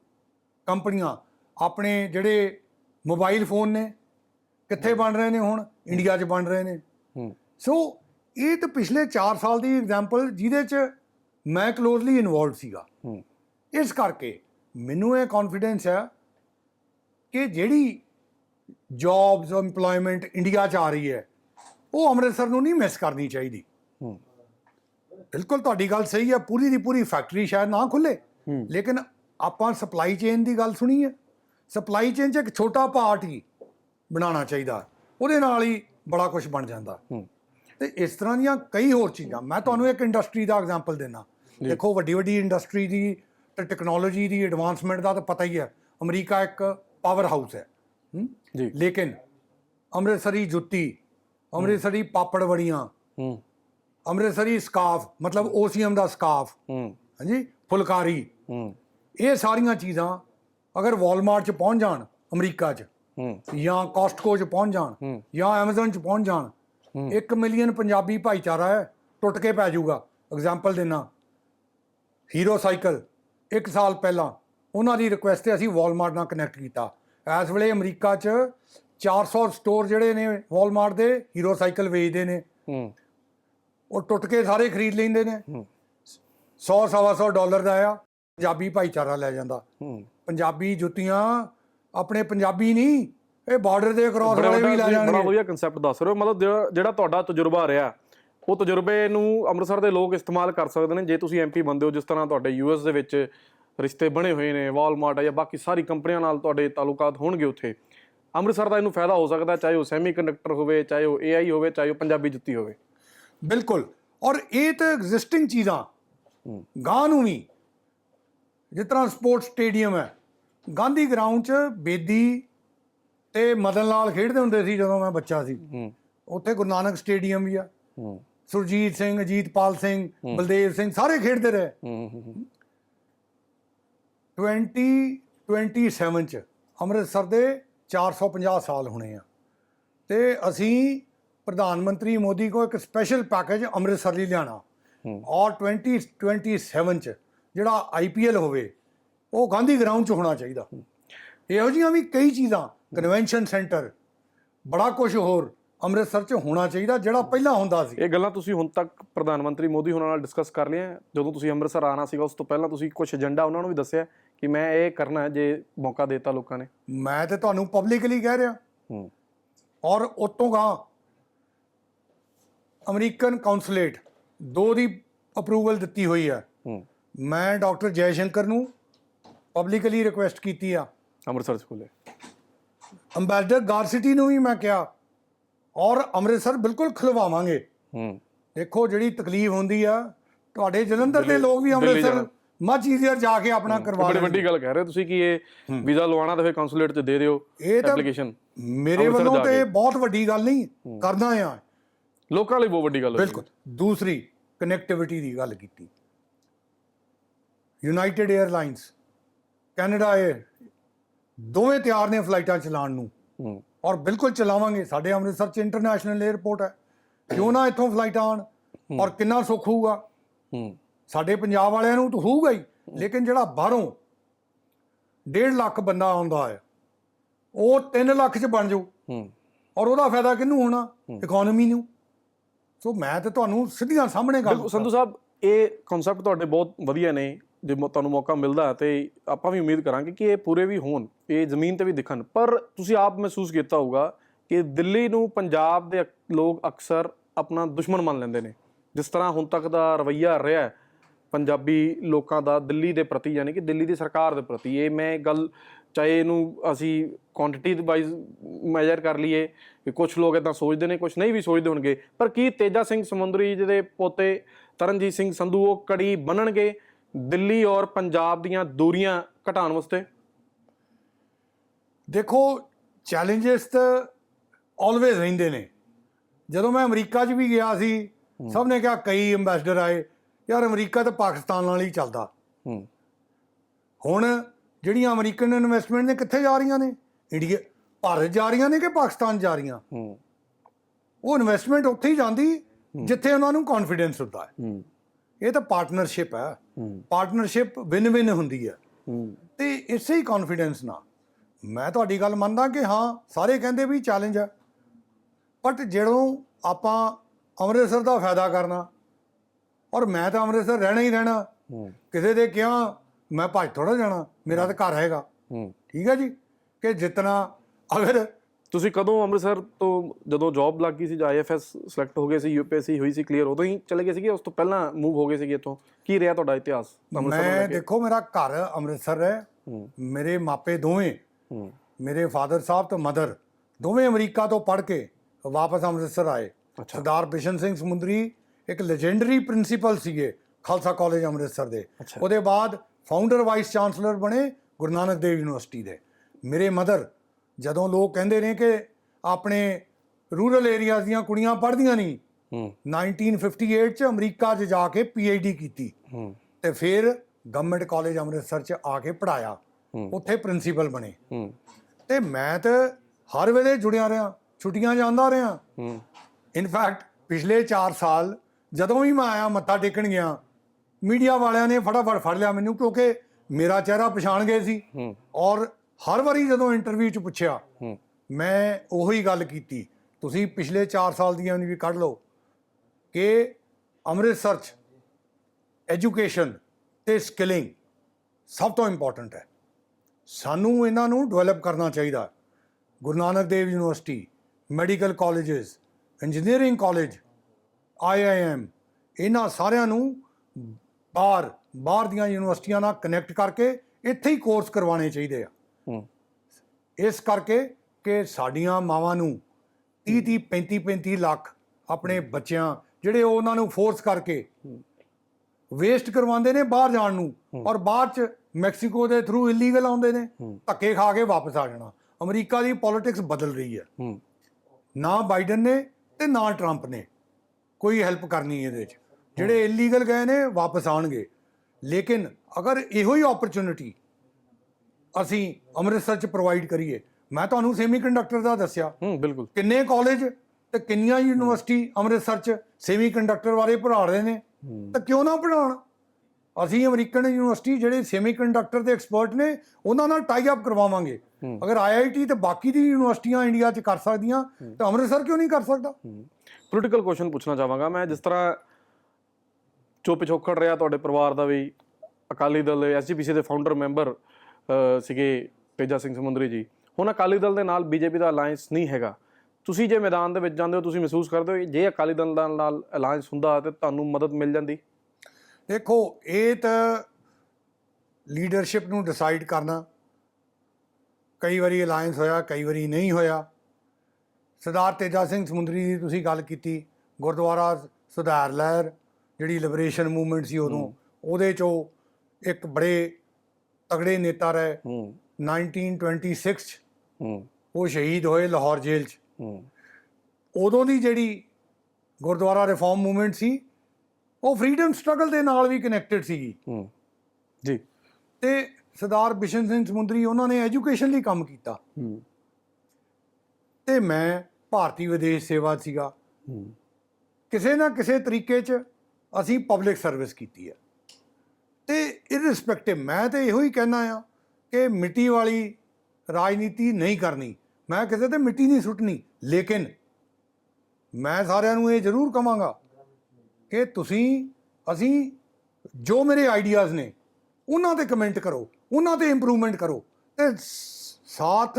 ਕੰਪਨੀਆਂ ਆਪਣੇ ਜਿਹੜੇ ਮੋਬਾਈਲ ਫੋਨ ਨੇ ਕਿੱਥੇ ਬਣ ਰਹੇ ਨੇ ਹੁਣ? ਇੰਡੀਆ 'ਚ ਬਣ ਰਹੇ ਨੇ। ਹੂੰ। ਸੋ ਇਹ ਤਾਂ ਪਿਛਲੇ 4 ਸਾਲ ਦੀ ਐਗਜ਼ਾਮਪਲ ਜਿਹਦੇ 'ਚ ਮੈਂ ਕਲੋਜ਼ਲੀ ਇਨਵੋਲਵਡ ਸੀਗਾ। ਹੂੰ। ਇਸ ਕਰਕੇ ਮੈਨੂੰ ਇਹ ਕੌਨਫੀਡੈਂਸ ਹੈ ਕਿ ਜਿਹੜੀ ਜੌਬਸ ਏਮਪਲੋਇਮੈਂਟ ਇੰਡੀਆ 'ਚ ਆ ਰਹੀ ਹੈ। ਉਹ ਅੰਮ੍ਰਿਤਸਰ ਨੂੰ ਨਹੀਂ ਮਿਸ ਕਰਨੀ ਚਾਹੀਦੀ। ਹੂੰ। ਬਿਲਕੁਲ ਤੁਹਾਡੀ ਗੱਲ ਸਹੀ ਹੈ ਪੂਰੀ ਦੀ ਪੂਰੀ ਫੈਕਟਰੀ ਸ਼ਾਇਦ ਨਾ ਖੁੱਲੇ। ਲੇਕਿਨ ਆਪਾਂ ਸਪਲਾਈ ਚੇਨ ਦੀ ਗੱਲ ਸੁਣੀ ਹੈ। ਸਪਲਾਈ ਚੇਨ 'ਚ ਇੱਕ ਛੋਟਾ ਪਾਰਟ ਹੀ ਬਣਾਉਣਾ ਚਾਹੀਦਾ। ਉਹਦੇ ਨਾਲ ਹੀ ਬੜਾ ਕੁਝ ਬਣ ਜਾਂਦਾ। ਹੂੰ। ਤੇ ਇਸ ਤਰ੍ਹਾਂ ਦੀਆਂ ਕਈ ਹੋਰ ਚੀਜ਼ਾਂ। ਮੈਂ ਤੁਹਾਨੂੰ ਇੱਕ ਇੰਡਸਟਰੀ ਦਾ ਐਗਜ਼ਾਮਪਲ ਦੇਣਾ ਦੇਖੋ ਵੱਡੀ ਵੱਡੀ ਇੰਡਸਟਰੀ ਦੀ ਤੇ ਟੈਕਨੋਲੋਜੀ ਦੀ ਐਡਵਾਂਸਮੈਂਟ ਦਾ ਤਾਂ ਪਤਾ ਹੀ ਹੈ। ਅਮਰੀਕਾ ਇੱਕ ਪਾਵਰ ਹਾਊਸ ਹੈ। ਲੇਕਿਨ ਅੰਮ੍ਰਿਤਸਰੀ ਜੁੱਤੀ ਅੰਮ੍ਰਿਤਸਰੀ ਪਾਪੜ ਵੜੀਆਂ ਹੂੰ। ਅੰਮ੍ਰਿਤਸਰੀ ਸਕਾਫ ਮਤਲਬ ਓਸੀਐਮ ਦਾ ਸਕਾਫ ਹੂੰ। ਹਾਂਜੀ? ਫੁਲਕਾਰੀ। ਹੂੰ। ਇਹ ਸਾਰੀਆਂ ਚੀਜ਼ਾਂ ਅਗਰ ਵਾਲਮਾਰਟ 'ਚ ਪਹੁੰਚ ਜਾਣ ਅਮਰੀਕਾ 'ਚ ਹੂੰ। ਜਾਂ ਕਾਸਟਕੋ 'ਚ ਪਹੁੰਚ ਜਾਣ। ਜਾਂ ਐਮਾਜ਼ਨ 'ਚ ਪਹੁੰਚ ਜਾਣ 1 ਮਿਲੀਅਨ ਪੰਜਾਬੀ ਭਾਈਚਾਰਾ ਹੈ ਟੁੱਟ ਕੇ ਪੈ ਜਾਊਗਾ। ਐਗਜ਼ਾਮਪਲ ਦੇਣਾ ਹੀਰੋ ਸਾਈਕਲ 1 ਸਾਲ ਪਹਿਲਾਂ ਉਹਨਾਂ ਦੀ ਰਿਕੁਐਸਟ ਤੇ ਅਸੀਂ ਵਾਲਮਾਰਟ ਨਾਲ ਕਨੈਕਟ ਕੀਤਾ। ਇਸ ਵੇਲੇ ਅਮਰੀਕਾ 'ਚ 400 ਸਟੋਰ ਜਿਹੜੇ ਨੇ ਵਾਲਮਾਰਟ ਦੇ ਹੀਰੋ ਸਾਈਕਲ ਵੇਚਦੇ ਨੇ। ਹੂੰ। ਉਹ ਟੁੱਟ ਕੇ ਸਾਰੇ ਖਰੀਦ ਲੈਂਦੇ ਨੇ। ਹੂੰ। 100 ਸਵਾ ਸੌ ਡਾਲਰ ਦਾ ਆ। ਪੰਜਾਬੀ ਭਾਈਚਾਰਾ ਲੈ ਜਾਂਦਾ। ਹੂੰ। ਪੰਜਾਬੀ ਜੁੱਤੀਆਂ ਆਪਣੇ ਪੰਜਾਬੀ ਨਹੀਂ ਇਹ ਬਾਰਡਰ ਦੇ ਕ੍ਰਾਸ ਵਾਲੇ ਵੀ ਲੈ ਵਧੀਆ- ਬੜਾ ਜਾਣਗੇ। ਵਧੀਆ ਕਨਸੈਪਟ ਦੱਸ ਰਹੇ ਹੋ। ਮਤਲਬ ਜਿਹੜਾ- ਜਿਹੜਾ ਤੁਹਾਡਾ ਤਜਰਬਾ ਰਿਹਾ ਉਹ ਤਜਰਬੇ ਨੂੰ ਅੰਮ੍ਰਿਤਸਰ ਦੇ ਲੋਕ ਇਸਤੇਮਾਲ ਕਰ ਸਕਦੇ ਨੇ। ਜੇ ਤੁਸੀਂ ਐਮਪੀ ਬੰਦੇ ਹੋ ਜਿਸ ਤਰ੍ਹਾਂ ਤੁਹਾਡੇ ਯੂਐਸ ਦੇ ਵਿੱਚ ਰਿਸ਼ਤੇ ਬਣੇ ਹੋਏ ਨੇ ਵਾਲਮਾਰਟ ਜਾਂ ਬਾਕੀ ਸਾਰੀ ਕੰਪਨੀਆਂ ਨਾਲ ਤੁਹਾਡੇ ਤਾਲੁਕਾਤ ਹੋਣਗੇ ਉੱਥੇ। ਅੰਮ੍ਰਿਤਸਰ ਦਾ ਇਹਨੂੰ ਫਾਇਦਾ ਹੋ ਸਕਦਾ ਚਾਹੇ ਉਹ ਸੈਮੀ ਕੰਡਕਟਰ ਹੋਵੇ ਚਾਹੇ ਉਹ ਏਆਈ ਹੋਵੇ ਚਾਹੇ ਉਹ ਪੰਜਾਬੀ ਜੁੱਤੀ ਹੋਵੇ। ਬਿਲਕੁਲ। ਔਰ ਇਹ ਤਾਂ ਐਗਜ਼ਿਸਟਿੰਗ ਚੀਜ਼ਾਂ। ਗਾਂ ਨੂੰ ਵੀ। ਜਿਸ ਤਰ੍ਹਾਂ ਸਪੋਰਟਸ ਸਟੇਡੀਅਮ ਹੈ। ਗਾਂਧੀ ਗਰਾਊਂਡ 'ਚ ਬੇਦੀ ਤੇ ਮਦਨ ਲਾਲ ਖੇਡਦੇ ਹੁੰਦੇ ਸੀ ਜਦੋਂ ਮੈਂ ਬੱਚਾ ਸੀ। ਉੱਥੇ ਗੁਰੂ ਨਾਨਕ ਸਟੇਡੀਅਮ ਵੀ ਆ। ਸੁਰਜੀਤ ਸਿੰਘ ਅਜੀਤਪਾਲ ਸਿੰਘ ਬਲਦੇਵ ਸਿੰਘ ਸਾਰੇ ਖੇਡਦੇ ਰਹੇ। 2027 ਚ ਅੰਮ੍ਰਿਤਸਰ ਦੇ 450 ਸਾਲ ਹੋਣੇ ਆ। ਤੇ ਅਸੀਂ ਪ੍ਰਧਾਨ ਮੰਤਰੀ ਮੋਦੀ ਕੋ ਇੱਕ ਸਪੈਸ਼ਲ ਪੈਕੇਜ ਅੰਮ੍ਰਿਤਸਰ ਲਈ ਲਿਆਣਾ। ਔਰ 2027 ਚ ਜਿਹੜਾ ਆਈਪੀਐਲ ਹੋਵੇ ਉਹ ਗਾਂਧੀ ਗਰਾਊਂਡ ਚ ਹੋਣਾ ਚਾਹੀਦਾ। ਇਹੋ ਜਿਹੀਆਂ ਵੀ ਕਈ ਚੀਜ਼ਾਂ ਕਨਵੈਨਸ਼ਨ ਸੈਂਟਰ ਬੜਾ ਕੁਝ ਹੋਰ ਅੰਮ੍ਰਿਤਸਰ ਚ ਹੋਣਾ ਚਾਹੀਦਾ ਜਿਹੜਾ ਪਹਿਲਾਂ ਹੁੰਦਾ ਸੀ। ਇਹ ਗੱਲਾਂ ਤੁਸੀਂ ਹੁਣ ਤੱਕ ਪ੍ਰਧਾਨ ਮੰਤਰੀ ਮੋਦੀ ਹੋਣਾ ਨਾਲ ਡਿਸਕਸ ਕਰ ਲਿਆ ਜਦੋਂ ਤੁਸੀਂ ਅੰਮ੍ਰਿਤਸਰ ਆਣਾ ਸੀਗਾ ਉਸ ਤੋਂ ਪਹਿਲਾਂ ਤੁਸੀਂ ਕੁਝ ਏਜੰਡਾ ਉਹਨਾਂ ਨੂੰ ਵੀ ਦੱਸਿਆ ਕਿ ਮੈਂ ਇਹ ਕਰਨਾ ਜੇ ਮੌਕਾ ਦਿੱਤਾ ਲੋਕਾਂ ਨੇ। ਮੈਂ ਤੇ ਤੁਹਾਨੂੰ ਪਬਲਿਕਲੀ ਕਹਿ ਰਿਹਾ। ਹੂੰ। ਔਰ ਉਤੋਂ ਗਾਂ ਅਮਰੀਕਨ ਕਾਉਂਸਲੇਟ ਦੋ ਦੀ ਅਪਰੂਵਲ ਦਿੱਤੀ ਹੋਈ ਹੈ। ਹੂੰ। ਮੈਂ ਡਾਕਟਰ ਜੈ ਸ਼ੰਕਰ ਨੂੰ ਪਬਲਿਕਲੀ ਰਿਕੁਐਸਟ ਕੀਤੀ ਆ। ਅੰਮ੍ਰਿਤਸਰ ਖੁੱਲੇ ਅੰਬੈਸਡਰ ਗਾਰਸਿਟੀ ਨੂੰ ਵੀ ਮੈਂ ਕਿਹਾ ਔਰ ਅੰਮ੍ਰਿਤਸਰ ਬਿਲਕੁਲ ਖੁਲਵਾਵਾਂਗੇ। ਹੂੰ। ਦੇਖੋ ਜਿਹੜੀ ਤਕਲੀਫ ਹੁੰਦੀ ਆ ਤੁਹਾਡੇ ਜਲੰਧਰ ਦੇ ਲੋਕ ਵੀ ਅੰਮ੍ਰਿਤਸਰ। ਮੱਚ ਈਜ਼ੀਅਰ ਜਾ ਕੇ ਆਪਣਾ ਕਰਵਾ ਬੜੀ ਲੈਣਗੇ। ਵੱਡੀ ਗੱਲ ਕਹਿ ਰਹੇ ਤੁਸੀਂ ਕਿ ਇਹ ਵੀਜ਼ਾ ਲਵਾਉਣਾ ਤਾਂ ਫਿਰ ਕੌਂਸੂਲੇਟ 'ਚ ਦੇ ਦਿਓ ਤਾਂ ਐਪਲੀਕੇਸ਼ਨ ਮੇਰੇ ਵੱਲੋਂ ਤੇ। ਬਹੁਤ ਵੱਡੀ ਗੱਲ ਨਹੀਂ ਕਰਦਾ ਆ। ਲੋਕਾਂ ਲਈ ਬਹੁਤ ਵੱਡੀ ਗੱਲ ਹੈ ਬਿਲਕੁਲ। ਦੂਸਰੀ ਕਨੈਕਟੀਵਿਟੀ ਦੀ ਗੱਲ ਕੀਤੀ। ਯੂਨਾਈਟਿਡ 에ਅਰਲਾਈਨਸ ਕੈਨੇਡਾ 에ਅਰ ਦੋਵੇਂ ਤਿਆਰ ਨੇ ਫਲਾਈਟਾਂ ਚਲਾਉਣ ਨੂੰ। ਹੂੰ। ਔਰ ਬਿਲਕੁਲ ਚਲਾਵਾਂਗੇ। ਸਾਡੇ ਅੰਮ੍ਰਿਤਸਰ ਚ ਇੰਟਰਨੈਸ਼ਨਲ 에ਅਰਪੋਰਟ ਹੈ। ਕਿਉਂ ਨਾ ਇੱਥੋਂ ਫਲਾਈਟਾਂ ਆਉਣ ਔਰ ਕਿੰਨਾ ਸੁੱਖ ਹੋਊਗਾ। ਹੂੰ। ਸਾਡੇ ਪੰਜਾਬ ਵਾਲਿਆਂ ਨੂੰ ਤਾਂ ਹੋਊਗਾ ਹੀ ਲੇਕਿਨ ਜਿਹੜਾ ਬਾਹਰੋਂ 1.5 ਲੱਖ ਬੰਦਾ ਆਉਂਦਾ ਹੈ ਉਹ 3 ਲੱਖ ਚ ਬਣ ਜਾਊ। ਹੂੰ। ਔਰ ਉਹਦਾ ਫਾਇਦਾ ਕਿਹਨੂੰ ਹੋਣਾ? ਇਕਨੋਮੀ ਨੂੰ। ਸੋ ਮੈਂ ਤੇ ਤੁਹਾਨੂੰ ਸਿੱਧੀਆਂ ਸਾਹਮਣੇ ਗੱਲ ਸੰਧੂ ਸਾਹਿਬ ਇਹ ਕਨਸੈਪਟ ਤੁਹਾਡੇ ਬਹੁਤ ਵਧੀਆ ਨੇ। ਜੇ ਮੌ- ਤੁਹਾਨੂੰ ਮੌਕਾ ਮਿਲਦਾ ਤੇ ਆਪਾਂ ਵੀ ਉਮੀਦ ਕਰਾਂਗੇ ਕਿ ਇਹ ਪੂਰੇ ਵੀ ਹੋਣ, ਇਹ ਜ਼ਮੀਨ ਤੇ ਵੀ ਦਿਖਣ। ਪਰ ਤੁਸੀਂ ਆਪ ਮਹਿਸੂਸ ਕੀਤਾ ਹੋਊਗਾ ਕਿ ਦਿੱਲੀ ਨੂੰ ਪੰਜਾਬ ਦੇ ਅਕ- ਲੋਕ ਅਕਸਰ ਆਪਣਾ ਦੁਸ਼ਮਣ ਮੰਨ ਲੈਂਦੇ ਨੇ। ਜਿਸ ਤਰ੍ਹਾਂ ਹੁਣ ਤੱਕ ਦਾ ਰਵੱਈਆ ਰਿਹਾ ਹੈ, ਪੰਜਾਬੀ ਲੋਕਾਂ ਦਾ ਦਿੱਲੀ ਦੇ ਪ੍ਰਤੀ, ਯਾਨੀ ਕਿ ਦਿੱਲੀ ਦੀ ਸਰਕਾਰ ਦੇ ਪ੍ਰਤੀ। ਇਹ ਮੈਂ ਗੱਲ, ਚਾਹੇ ਇਹਨੂੰ ਅਸੀਂ ਕੁਆਂਟੀਟੀ ਵਾਈਜ਼ ਮੈਜ਼ਰ ਕਰ ਲਈਏ ਕਿ ਕੁਝ ਲੋਕ ਇਦਾਂ ਸੋਚਦੇ ਨੇ ਕੁਝ ਨਹੀਂ ਵੀ ਸੋਚਦੇ ਹੋਣਗੇ। ਪਰ ਕੀ ਤੇਜਾ ਸਿੰਘ ਸਮੁੰਦਰੀ ਜਿਹਦੇ ਪੋਤੇ ਤਰਨਜੀਤ ਸਿੰਘ ਸੰਧੂ ਉਹ ਕੜੀ ਬਣਨਗੇ ਦਿੱਲੀ ਔਰ ਪੰਜਾਬ ਦੀਆਂ ਦੂਰੀਆਂ ਘਟਾਉਣ ਵਾਸਤੇ? ਦੇਖੋ ਚੈਲੰਜਸ ਤਾਂ ਆਲਵੇਜ਼ ਰਹਿੰਦੇ ਨੇ। ਜਦੋਂ ਮੈਂ ਅਮਰੀਕਾ 'ਚ ਵੀ ਗਿਆ ਸੀ ਸਭ ਨੇ ਕਿਹਾ ਕਈ ਐਮਬੈਸਡਰ ਆਏ ਯਾਰ ਅਮਰੀਕਾ ਤਾਂ ਪਾਕਿਸਤਾਨ ਨਾਲ ਹੀ ਚੱਲਦਾ। ਹੁਣ ਜਿਹੜੀਆਂ ਅਮਰੀਕਨ ਇਨਵੈਸਟਮੈਂਟ ਨੇ ਕਿੱਥੇ ਜਾ ਰਹੀਆਂ ਨੇ? ਇੰਡੀਆ ਭਾਰਤ ਜਾ ਰਹੀਆਂ ਨੇ ਕਿ ਪਾਕਿਸਤਾਨ ਜਾ ਰਹੀਆਂ? ਉਹ ਇਨਵੈਸਟਮੈਂਟ ਉੱਥੇ ਹੀ ਜਾਂਦੀ ਜਿੱਥੇ ਉਹਨਾਂ ਨੂੰ ਕੌਨਫੀਡੈਂਸ ਹੁੰਦਾ ਹੂੰ। ਇਹ ਤਾਂ ਪਾਰਟਨਰਸ਼ਿਪ ਹੈ। ਪਾਰਟਨਰਸ਼ਿਪ ਵਿਨ ਵਿਨ ਹੁੰਦੀ ਹੈ। ਹੂੰ। ਤੇ ਇਸੇ ਹੀ ਕੌਨਫੀਡੈਂਸ ਨਾਲ ਮੈਂ ਤੁਹਾਡੀ ਗੱਲ ਮੰਨਦਾ ਕਿ ਹਾਂ ਸਾਰੇ ਕਹਿੰਦੇ ਵੀ ਚੈਲੰਜ ਹੈ। ਬਟ ਜਦੋਂ ਆਪਾਂ ਅੰਮ੍ਰਿਤਸਰ ਦਾ ਫਾਇਦਾ ਕਰਨਾ ਔਰ ਮੈਂ ਤਾਂ ਅੰਮ੍ਰਿਤਸਰ ਰਹਿਣਾ ਹੀ ਰਹਿਣਾ ਕਿਸੇ ਦੇ ਕਿਹਾ ਮੈਂ ਭੱਜ ਥੋੜਾ ਜਾਣਾ ਮੇਰਾ ਤਾਂ ਘਰ ਹੈਗਾ। ਠੀਕ ਹੈ ਜੀ? ਕਿ ਜਿਤਨਾ ਅਗਰ ਤੁਸੀਂ ਕਦੋਂ ਅੰਮ੍ਰਿਤਸਰ ਤੋਂ ਜਦੋਂ ਜੌਬ ਲੱਗ ਗਈ ਸੀ ਜਾਂ ਆਈਐਫਐਸ ਸਿਲੈਕਟ ਹੋ ਗਏ ਸੀ ਯੂਪੀਐਸਸੀ ਹੋਈ ਸੀ ਕਲੀਅਰ ਉਦੋਂ ਹੀ ਚਲੇ ਗਏ ਸੀਗੇ? ਉਸ ਤੋਂ ਪਹਿਲਾਂ ਮੂਵ ਹੋ ਗਏ ਸੀਗੇ ਇੱਥੋਂ? ਕੀ ਰਿਹਾ ਤੁਹਾਡਾ ਇਤਿਹਾਸ ਮੈਂ ਦੇਖੋ ਮੇਰਾ ਘਰ ਅੰਮ੍ਰਿਤਸਰ ਹੈ। ਮੇਰੇ ਮਾਪੇ ਦੋਵੇਂ ਮੇਰੇ ਫਾਦਰ ਸਾਹਿਬ ਤੇ ਮਦਰ ਦੋਵੇਂ ਅਮਰੀਕਾ ਤੋਂ ਪੜ੍ਹ ਕੇ ਵਾਪਸ ਅੰਮ੍ਰਿਤਸਰ ਆਏ। ਸਰਦਾਰ ਬਿਸ਼ਨ ਸਿੰਘ ਸਮੁੰਦਰੀ ਇੱਕ ਲੈਜੈਂਡਰੀ ਪ੍ਰਿੰਸੀਪਲ ਸੀਗੇ ਖਾਲਸਾ ਕਾਲਜ ਅੰਮ੍ਰਿਤਸਰ ਦੇ। ਉਹਦੇ ਬਾਅਦ ਫਾਊਂਡਰ ਵਾਈਸ ਚਾਂਸਲਰ ਬਣੇ ਗੁਰੂ ਨਾਨਕ ਦੇਵ ਯੂਨੀਵਰਸਿਟੀ ਦੇ। ਮੇਰੇ ਮਦਰ ਜਦੋਂ ਲੋਕ ਕਹਿੰਦੇ ਨੇ ਕਿ ਆਪਣੇ ਰੂਰਲ ਏਰੀਆਜ਼ ਦੀਆਂ ਕੁੜੀਆਂ ਪੜ੍ਹਦੀਆਂ ਨਹੀਂ ਹੂੰ। 1958 ਚ ਅਮਰੀਕਾ 'ਚ ਜਾ ਕੇ ਪੀਐਚਡੀ ਕੀਤੀ। ਹੂੰ। ਤੇ ਫਿਰ ਗਵਰਨਮੈਂਟ ਕਾਲਜ ਅੰਮ੍ਰਿਤਸਰ 'ਚ ਆ ਕੇ ਪੜਾਇਆ। ਉੱਥੇ ਪ੍ਰਿੰਸੀਪਲ ਬਣੇ। ਹੂੰ। ਤੇ ਮੈਂ ਤਾਂ ਹਰ ਵੇਲੇ ਜੁੜਿਆ ਰਿਹਾ ਛੁੱਟੀਆਂ ਜਾਂਦਾ ਰਿਹਾ। ਹੂੰ। ਇਨਫੈਕਟ ਪਿਛਲੇ 4 ਸਾਲ ਜਦੋਂ ਵੀ ਮੈਂ ਆਇਆ ਮੱਥਾ ਟੇਕਣ ਗਿਆ ਮੀਡੀਆ ਵਾਲਿਆਂ ਨੇ ਫਟਾਫਟ ਫੜ ਲਿਆ ਮੈਨੂੰ ਕਿਉਂਕਿ ਮੇਰਾ ਚਿਹਰਾ ਪਛਾਣ ਗਏ ਸੀ। ਹੂੰ। ਔਰ ਹਰ ਵਾਰੀ ਜਦੋਂ ਇੰਟਰਵਿਊ 'ਚ ਪੁੱਛਿਆ ਮੈਂ ਉਹੀ ਗੱਲ ਕੀਤੀ। ਤੁਸੀਂ ਪਿਛਲੇ 4 ਸਾਲ ਦੀਆਂ ਵੀ ਕੱਢ ਲਓ ਕਿ ਅੰਮ੍ਰਿਤਸਰ 'ਚ ਐਜੂਕੇਸ਼ਨ ਤੇ ਸਕਿਲਿੰਗ ਸਭ ਤੋਂ ਇੰਪੋਰਟੈਂਟ ਹੈ। ਸਾਨੂੰ ਇਹਨਾਂ ਨੂੰ ਡਿਵੈਲਪ ਕਰਨਾ ਚਾਹੀਦਾ। Guru Nanak Dev university medical colleges engineering college IIM ਇਹਨਾਂ ਸਾਰਿਆਂ ਨੂੰ ਬਾਹਰ ਬਾਹਰ ਦੀਆਂ ਯੂਨੀਵਰਸਿਟੀਆਂ ਨਾਲ ਕਨੈਕਟ ਕਰਕੇ ਇੱਥੇ ਹੀ ਕੋਰਸ ਕਰਵਾਉਣੇ ਚਾਹੀਦੇ ਆ। ਇਸ ਕਰਕੇ ਕਿ ਸਾਡੀਆਂ ਮਾਵਾਂ ਨੂੰ 30 30 35 35 ਲੱਖ ਆਪਣੇ ਬੱਚਿਆਂ ਜਿਹੜੇ ਉਹ ਉਹਨਾਂ ਨੂੰ ਫੋਰਸ ਕਰਕੇ ਵੇਸਟ ਕਰਵਾਉਂਦੇ ਨੇ ਬਾਹਰ ਜਾਣ ਨੂੰ ਔਰ ਬਾਅਦ ਚ ਮੈਕਸੀਕੋ ਦੇ ਥਰੂ ਇਲੀਗਲ ਆਉਂਦੇ ਨੇ ਧੱਕੇ ਖਾ ਕੇ ਵਾਪਸ ਆ ਜਾਣਾ। ਅਮਰੀਕਾ ਦੀ ਪੋਲਿਟਿਕਸ ਬਦਲ ਰਹੀ ਹੈ। ਨਾ ਬਾਈਡਨ ਨੇ ਤੇ ਨਾ ਟਰੰਪ ਨੇ। ਕੋਈ ਹੈਲਪ ਕਰਨੀ ਇਹਦੇ 'ਚ। ਜਿਹੜੇ ਇਲੀਗਲ ਗਏ ਨੇ ਵਾਪਸ ਆਣਗੇ ਲੇਕਿਨ ਅਗਰ ਇਹੋ ਹੀ ਓਪਰਚੁਨਿਟੀ ਅਸੀਂ ਅੰਮ੍ਰਿਤਸਰ 'ਚ ਪ੍ਰੋਵਾਈਡ ਕਰੀਏ। ਮੈਂ ਤੁਹਾਨੂੰ ਸੈਮੀਕੰਡਕਟਰ ਦਾ ਦੱਸਿਆ। ਹੂੰ ਬਿਲਕੁਲ। ਕਿੰਨੇ ਕਾਲਜ ਤੇ ਕਿੰਨੀਆਂ ਯੂਨੀਵਰਸਿਟੀ ਅੰਮ੍ਰਿਤਸਰ 'ਚ ਸੈਮੀਕੰਡਕਟਰ ਬਾਰੇ ਪੜ੍ਹਾ ਰਹੇ ਨੇ? ਤਾਂ ਕਿਉਂ ਨਾ ਪੜ੍ਹਾਉਣ? ਅਸੀਂ ਅਮਰੀਕਨ ਯੂਨੀਵਰਸਿਟੀ ਜਿਹੜੇ ਸੈਮੀਕੰਡਕਟਰ ਦੇ ਐਕਸਪਰਟ ਨੇ ਉਹਨਾਂ ਨਾਲ ਟਾਈ ਅਪ ਕਰਵਾਵਾਂਗੇ। ਅਗਰ ਆਈਆਈਟੀ ਤੇ ਬਾਕੀ ਦੀ ਯੂਨੀਵਰਸਿਟੀਆਂ ਇੰਡੀਆ 'ਚ ਕਰ ਸਕਦੀਆਂ ਤਾਂ ਅੰਮ੍ਰਿਤਸਰ ਕਿਉਂ ਨਹੀਂ ਕਰ ਸਕਦਾ? ਪੋਲੀਟੀਕਲ ਕੁਐਸਚਨ ਪੁੱਛਣਾ ਚਾਹਾਂਗਾ। ਮੈਂ ਜਿਸ ਤਰ੍ਹਾਂ ਪਿਛੋਕੜ ਰਿਹਾ ਤੁਹਾਡੇ ਪਰਿਵਾਰ ਦਾ ਵੀ ਅਕਾਲੀ ਦਲ ਐਸਜੀਪੀਸੀ ਦੇ ਫਾਊਂਡਰ ਮੈਂਬਰ ਸੀਗੇ ਤੇਜਾ ਸਿੰਘ ਸਮੁੰਦਰੀ ਜੀ। ਹੁਣ ਅਕਾਲੀ ਦਲ ਦੇ ਨਾਲ ਬੀਜੇਪੀ ਦਾ ਅਲਾਈਅੰਸ ਨਹੀਂ ਹੈਗਾ। ਤੁਸੀਂ ਜੇ ਮੈਦਾਨ ਦੇ ਵਿੱਚ ਜਾਂਦੇ ਹੋ ਤੁਸੀਂ ਮਹਿਸੂਸ ਕਰਦੇ ਹੋ ਜੇ ਅਕਾਲੀ ਦਲ ਦਾ ਨਾਲ ਅਲਾਈਅੰਸ ਹੁੰਦਾ ਤੇ ਤੁਹਾਨੂੰ ਮਦਦ ਮਿਲ ਜਾਂਦੀ? ਦੇਖੋ ਇਹ ਤਾਂ ਲੀਡਰਸ਼ਿਪ ਨੂੰ ਡਿਸਾਈਡ ਕਰਨਾ। ਕਈ ਵਾਰੀ ਅਲਾਈਅੰਸ ਹੋਇਆ ਕਈ ਵਾਰੀ ਨਹੀਂ ਹੋਇਆ। ਸਰਦਾਰ ਤੇਜਾ ਸਿੰਘ ਸਮੁੰਦਰੀ ਦੀ ਤੁਸੀਂ ਗੱਲ ਕੀਤੀ ਗੁਰਦੁਆਰਾ ਸੁਧਾਰ ਲਹਿਰ ਜਿਹੜੀ ਲਿਬਰੇਸ਼ਨ ਮੂਵਮੈਂਟ ਸੀ ਉਦੋਂ ਉਹਦੇ ਚੋਂ ਇੱਕ ਬੜੇ ਤਗੜੇ ਨੇਤਾ ਰਹੇ। ਹੂੰ। 1926 ਚ ਹੂੰ। ਉਹ ਸ਼ਹੀਦ ਹੋਏ ਲਾਹੌਰ ਜੇਲ੍ਹ 'ਚ। ਹੂੰ। ਉਦੋਂ ਦੀ ਜਿਹੜੀ ਗੁਰਦੁਆਰਾ ਰਿਫਾਰਮ ਮੂਵਮੈਂਟ ਸੀ ਉਹ ਫਰੀडम ਸਟਰਗਲ ਦੇ ਨਾਲ ਵੀ ਕਨੈਕਟਡ ਸੀਗੀ। ਹੂੰ। ਜੀ। ਤੇ ਸਰਦਾਰ ਬਿਸ਼ਨ ਸਿੰਘ ਸਮੁੰਦਰੀ ਉਹਨਾਂ ਨੇ ਐਜੂਕੇਸ਼ਨ ਲਈ ਕੰਮ ਕੀਤਾ। ਹੂੰ। ਤੇ ਮੈਂ ਭਾਰਤੀ ਵਿਦੇਸ਼ ਸੇਵਾ ਸੀਗਾ। ਹੂੰ। ਕਿਸੇ ਨਾ ਕਿਸੇ ਤਰੀਕੇ 'ਚ ਅਸੀਂ ਪਬਲਿਕ ਸਰਵਿਸ ਕੀਤੀ ਹੈ। ਤੇ ਇਰਰਿਸਪੈਕਟਿਵ ਮੈਂ ਤੇ ਇਹੋ ਹੀ ਕਹਿਣਾ ਆ ਕਿ ਮਿੱਟੀ ਵਾਲੀ ਰਾਜਨੀਤੀ ਨਹੀਂ ਕਰਨੀ। ਮੈਂ ਕਿਸੇ ਤੇ ਮਿੱਟੀ ਨਹੀਂ ਸੁੱਟਣੀ, ਲੇਕਿਨ ਮੈਂ ਸਾਰਿਆਂ ਨੂੰ ਇਹ ਜ਼ਰੂਰ ਕਹਾਂਗਾ ਕਿ ਤੁਸੀਂ, ਅਸੀਂ ਜੋ ਮੇਰੇ ਆਈਡੀਆਜ਼ ਨੇ, ਉਹਨਾਂ ਤੇ ਕਮੈਂਟ ਕਰੋ, ਉਹਨਾਂ ਤੇ ਇੰਪਰੂਵਮੈਂਟ ਕਰੋ ਤੇ ਸਾਥ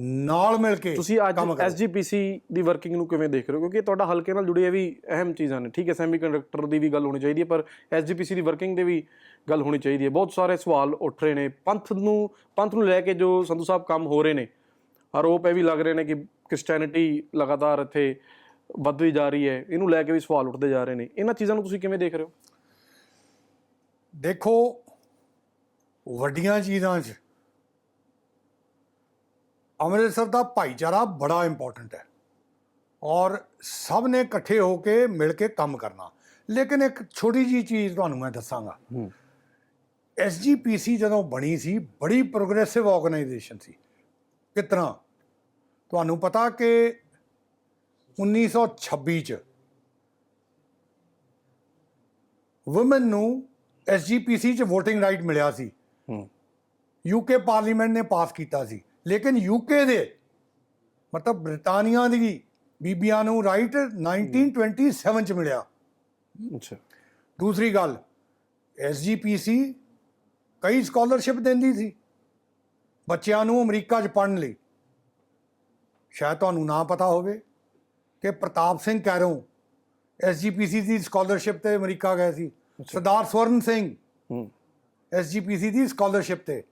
ਨਾਲ ਮਿਲ ਕੇ ਤੁਸੀਂ ਅੱਜ ਐਸਜੀਪੀਸੀ ਦੀ ਵਰਕਿੰਗ ਨੂੰ ਕਿਵੇਂ ਦੇਖ ਰਹੇ ਹੋ? ਕਿਉਂਕਿ ਤੁਹਾਡਾ ਹਲਕੇ ਨਾਲ ਜੁੜੀ ਇਹ ਵੀ ਅਹਿਮ ਚੀਜ਼ਾਂ ਨੇ। ਠੀਕ ਹੈ ਸੈਮੀਕੰਡਕਟਰ ਦੀ ਵੀ ਗੱਲ ਹੋਣੀ ਚਾਹੀਦੀ ਹੈ ਪਰ ਐਸਜੀਪੀਸੀ ਦੀ ਵਰਕਿੰਗ ਦੇ ਵੀ ਗੱਲ ਹੋਣੀ ਚਾਹੀਦੀ ਹੈ। ਬਹੁਤ ਸਾਰੇ ਸਵਾਲ ਉੱਠ ਰਹੇ ਨੇ। ਪੰਥ ਨੂੰ ਪੰਥ ਨੂੰ ਲੈ ਕੇ ਜੋ ਸੰਧੂ ਸਾਹਿਬ ਕੰਮ ਹੋ ਰਹੇ ਨੇ ਆਰੋਪ ਇਹ ਵੀ ਲੱਗ ਰਹੇ ਨੇ ਕਿ ਕ੍ਰਿਸਚੀਅਨਿਟੀ ਲਗਾਤਾਰ ਇੱਥੇ ਵੱਧਦੀ ਜਾ ਰਹੀ ਹੈ। ਇਹਨੂੰ ਲੈ ਕੇ ਵੀ ਸਵਾਲ ਉੱਠਦੇ ਜਾ ਰਹੇ ਨੇ। ਇਹਨਾਂ ਚੀਜ਼ਾਂ ਨੂੰ ਤੁਸੀਂ ਕਿਵੇਂ ਦੇਖ ਰਹੇ ਹੋ? ਦੇਖੋ ਵੱਡੀਆਂ ਚੀਜ਼ਾਂ 'ਚ ਅੰਮ੍ਰਿਤਸਰ ਦਾ ਭਾਈਚਾਰਾ ਬੜਾ ਇੰਪੋਰਟੈਂਟ ਹੈ। ਔਰ ਸਭ ਨੇ ਇਕੱਠੇ ਹੋ ਕੇ ਮਿਲ ਕੇ ਕੰਮ ਕਰਨਾ। ਲੇਕਿਨ ਇੱਕ ਛੋਟੀ ਜੀ ਚੀਜ਼ ਤੁਹਾਨੂੰ ਮੈਂ ਦੱਸਾਂਗਾ। ਐਸਜੀਪੀਸੀ ਜਦੋਂ ਬਣੀ ਸੀ ਬੜੀ ਪ੍ਰੋਗਰੈਸਿਵ ਆਰਗੇਨਾਈਜੇਸ਼ਨ ਸੀ। ਤਰ੍ਹਾਂ ਤੁਹਾਨੂੰ ਪਤਾ ਕਿ 1926 ਚ ਔਮਨ ਨੂੰ ਐਸਜੀਪੀਸੀ ਚ VOTING ਰਾਈਟ ਮਿਲਿਆ ਸੀ। ਯੂਕੇ ਪਾਰਲੀਮੈਂਟ ਨੇ ਪਾਸ ਕੀਤਾ ਸੀ। ਲੇਕਿਨ ਯੂਕੇ ਦੇ ਮਤਲਬ ਬ੍ਰਿਟਾਨੀਆ ਦੀ ਬੀਬੀਆਂ ਨੂੰ ਰਾਈਟ 1927 ਚ ਮਿਲਿਆ। ਅੱਛਾ। ਦੂਸਰੀ ਗੱਲ ਐਸਜੀਪੀਸੀ ਕਈ ਸਕਾਲਰਸ਼ਿਪ ਦਿੰਦੀ ਸੀ ਬੱਚਿਆਂ ਨੂੰ ਅਮਰੀਕਾ 'ਚ ਪੜ੍ਹਨ ਲਈ। ਸ਼ਾਇਦ ਤੁਹਾਨੂੰ ਨਾ ਪਤਾ ਹੋਵੇ ਕਿ ਪ੍ਰਤਾਪ ਸਿੰਘ ਕੈਰੋਂ ਐਸਜੀਪੀਸੀ ਦੀ ਸਕਾਲਰਸ਼ਿਪ ਤੇ ਅਮਰੀਕਾ ਗਏ ਸੀ। ਸਰਦਾਰ ਸਵਰਨ ਸਿੰਘ ਐਸਜੀਪੀਸੀ ਦੀ ਸਕਾਲਰਸ਼ਿਪ ਤੇ।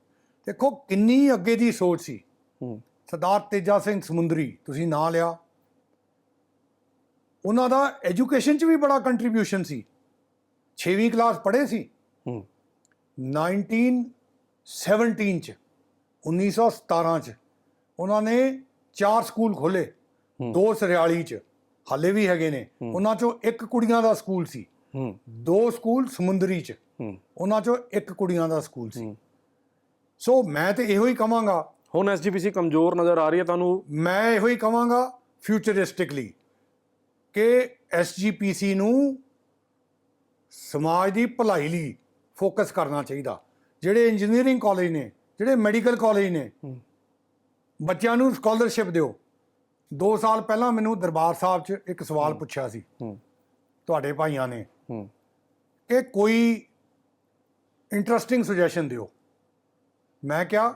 ਦੇਖੋ ਕਿੰਨੀ ਅੱਗੇ ਦੀ ਸੋਚ ਸੀ। ਹੂੰ। ਸਰਦਾਰ ਤੇਜਾ ਸਿੰਘ ਸਮੁੰਦਰੀ ਤੁਸੀਂ ਨਾਂ ਲਿਆ। ਉਹਨਾਂ ਦਾ ਐਜੂਕੇਸ਼ਨ 'ਚ ਵੀ ਬੜਾ ਕੰਟਰੀਬਿਊਸ਼ਨ ਸੀ। 6ਵੀਂ ਕਲਾਸ ਪੜ੍ਹੇ ਸੀ। ਹੂੰ। 1917 ਚ 1917 ਚ ਉਹਨਾਂ ਨੇ ਚਾਰ ਸਕੂਲ ਖੋਲੇ ਦੋ ਸਰਿਆਲੀ ਚ ਹਾਲੇ ਵੀ ਹੈਗੇ ਨੇ। ਉਹਨਾਂ ਚੋਂ ਇੱਕ ਕੁੜੀਆਂ ਦਾ ਸਕੂਲ ਸੀ। ਹੂੰ। ਦੋ ਸਕੂਲ ਸਮੁੰਦਰੀ ਚ। ਹੂੰ। ਉਹਨਾਂ ਚੋਂ ਇੱਕ ਕੁੜੀਆਂ ਦਾ ਸਕੂਲ ਸੀ। ਸੋ ਮੈਂ ਤੇ ਇਹੋ ਹੀ ਕਵਾਂਗਾ। ਹੁਣ ਐਸਜੀਪੀਸੀ ਕਮਜ਼ੋਰ ਨਜ਼ਰ ਆ ਰਹੀ ਹੈ ਤੁਹਾਨੂੰ। ਮੈਂ ਇਹੋ ਹੀ ਕਵਾਂਗਾ ਫਿਊਚਰਿਸਟਿਕਲੀ ਕਿ ਐਸਜੀਪੀਸੀ ਨੂੰ ਸਮਾਜ ਦੀ ਭਲਾਈ ਲਈ ਫੋਕਸ ਕਰਨਾ ਚਾਹੀਦਾ। ਜਿਹੜੇ ਇੰਜੀਨੀਅਰਿੰਗ ਕਾਲਜ ਨੇ ਜਿਹੜੇ ਮੈਡੀਕਲ ਕਾਲਜ ਨੇ ਬੱਚਿਆਂ ਨੂੰ ਸਕਾਲਰਸ਼ਿਪ ਦਿਓ। 2 ਸਾਲ ਪਹਿਲਾਂ ਮੈਨੂੰ ਦਰਬਾਰ ਸਾਹਿਬ 'ਚ ਇੱਕ ਸਵਾਲ ਪੁੱਛਿਆ ਸੀ। ਤੁਹਾਡੇ ਭਾਈਆਂ ਨੇ ਕਿ ਕੋਈ ਇੰਟਰਸਟਿੰਗ ਸੁਜੈਸ਼ਨ ਦਿਓ। ਮੈਂ ਕਿਹਾ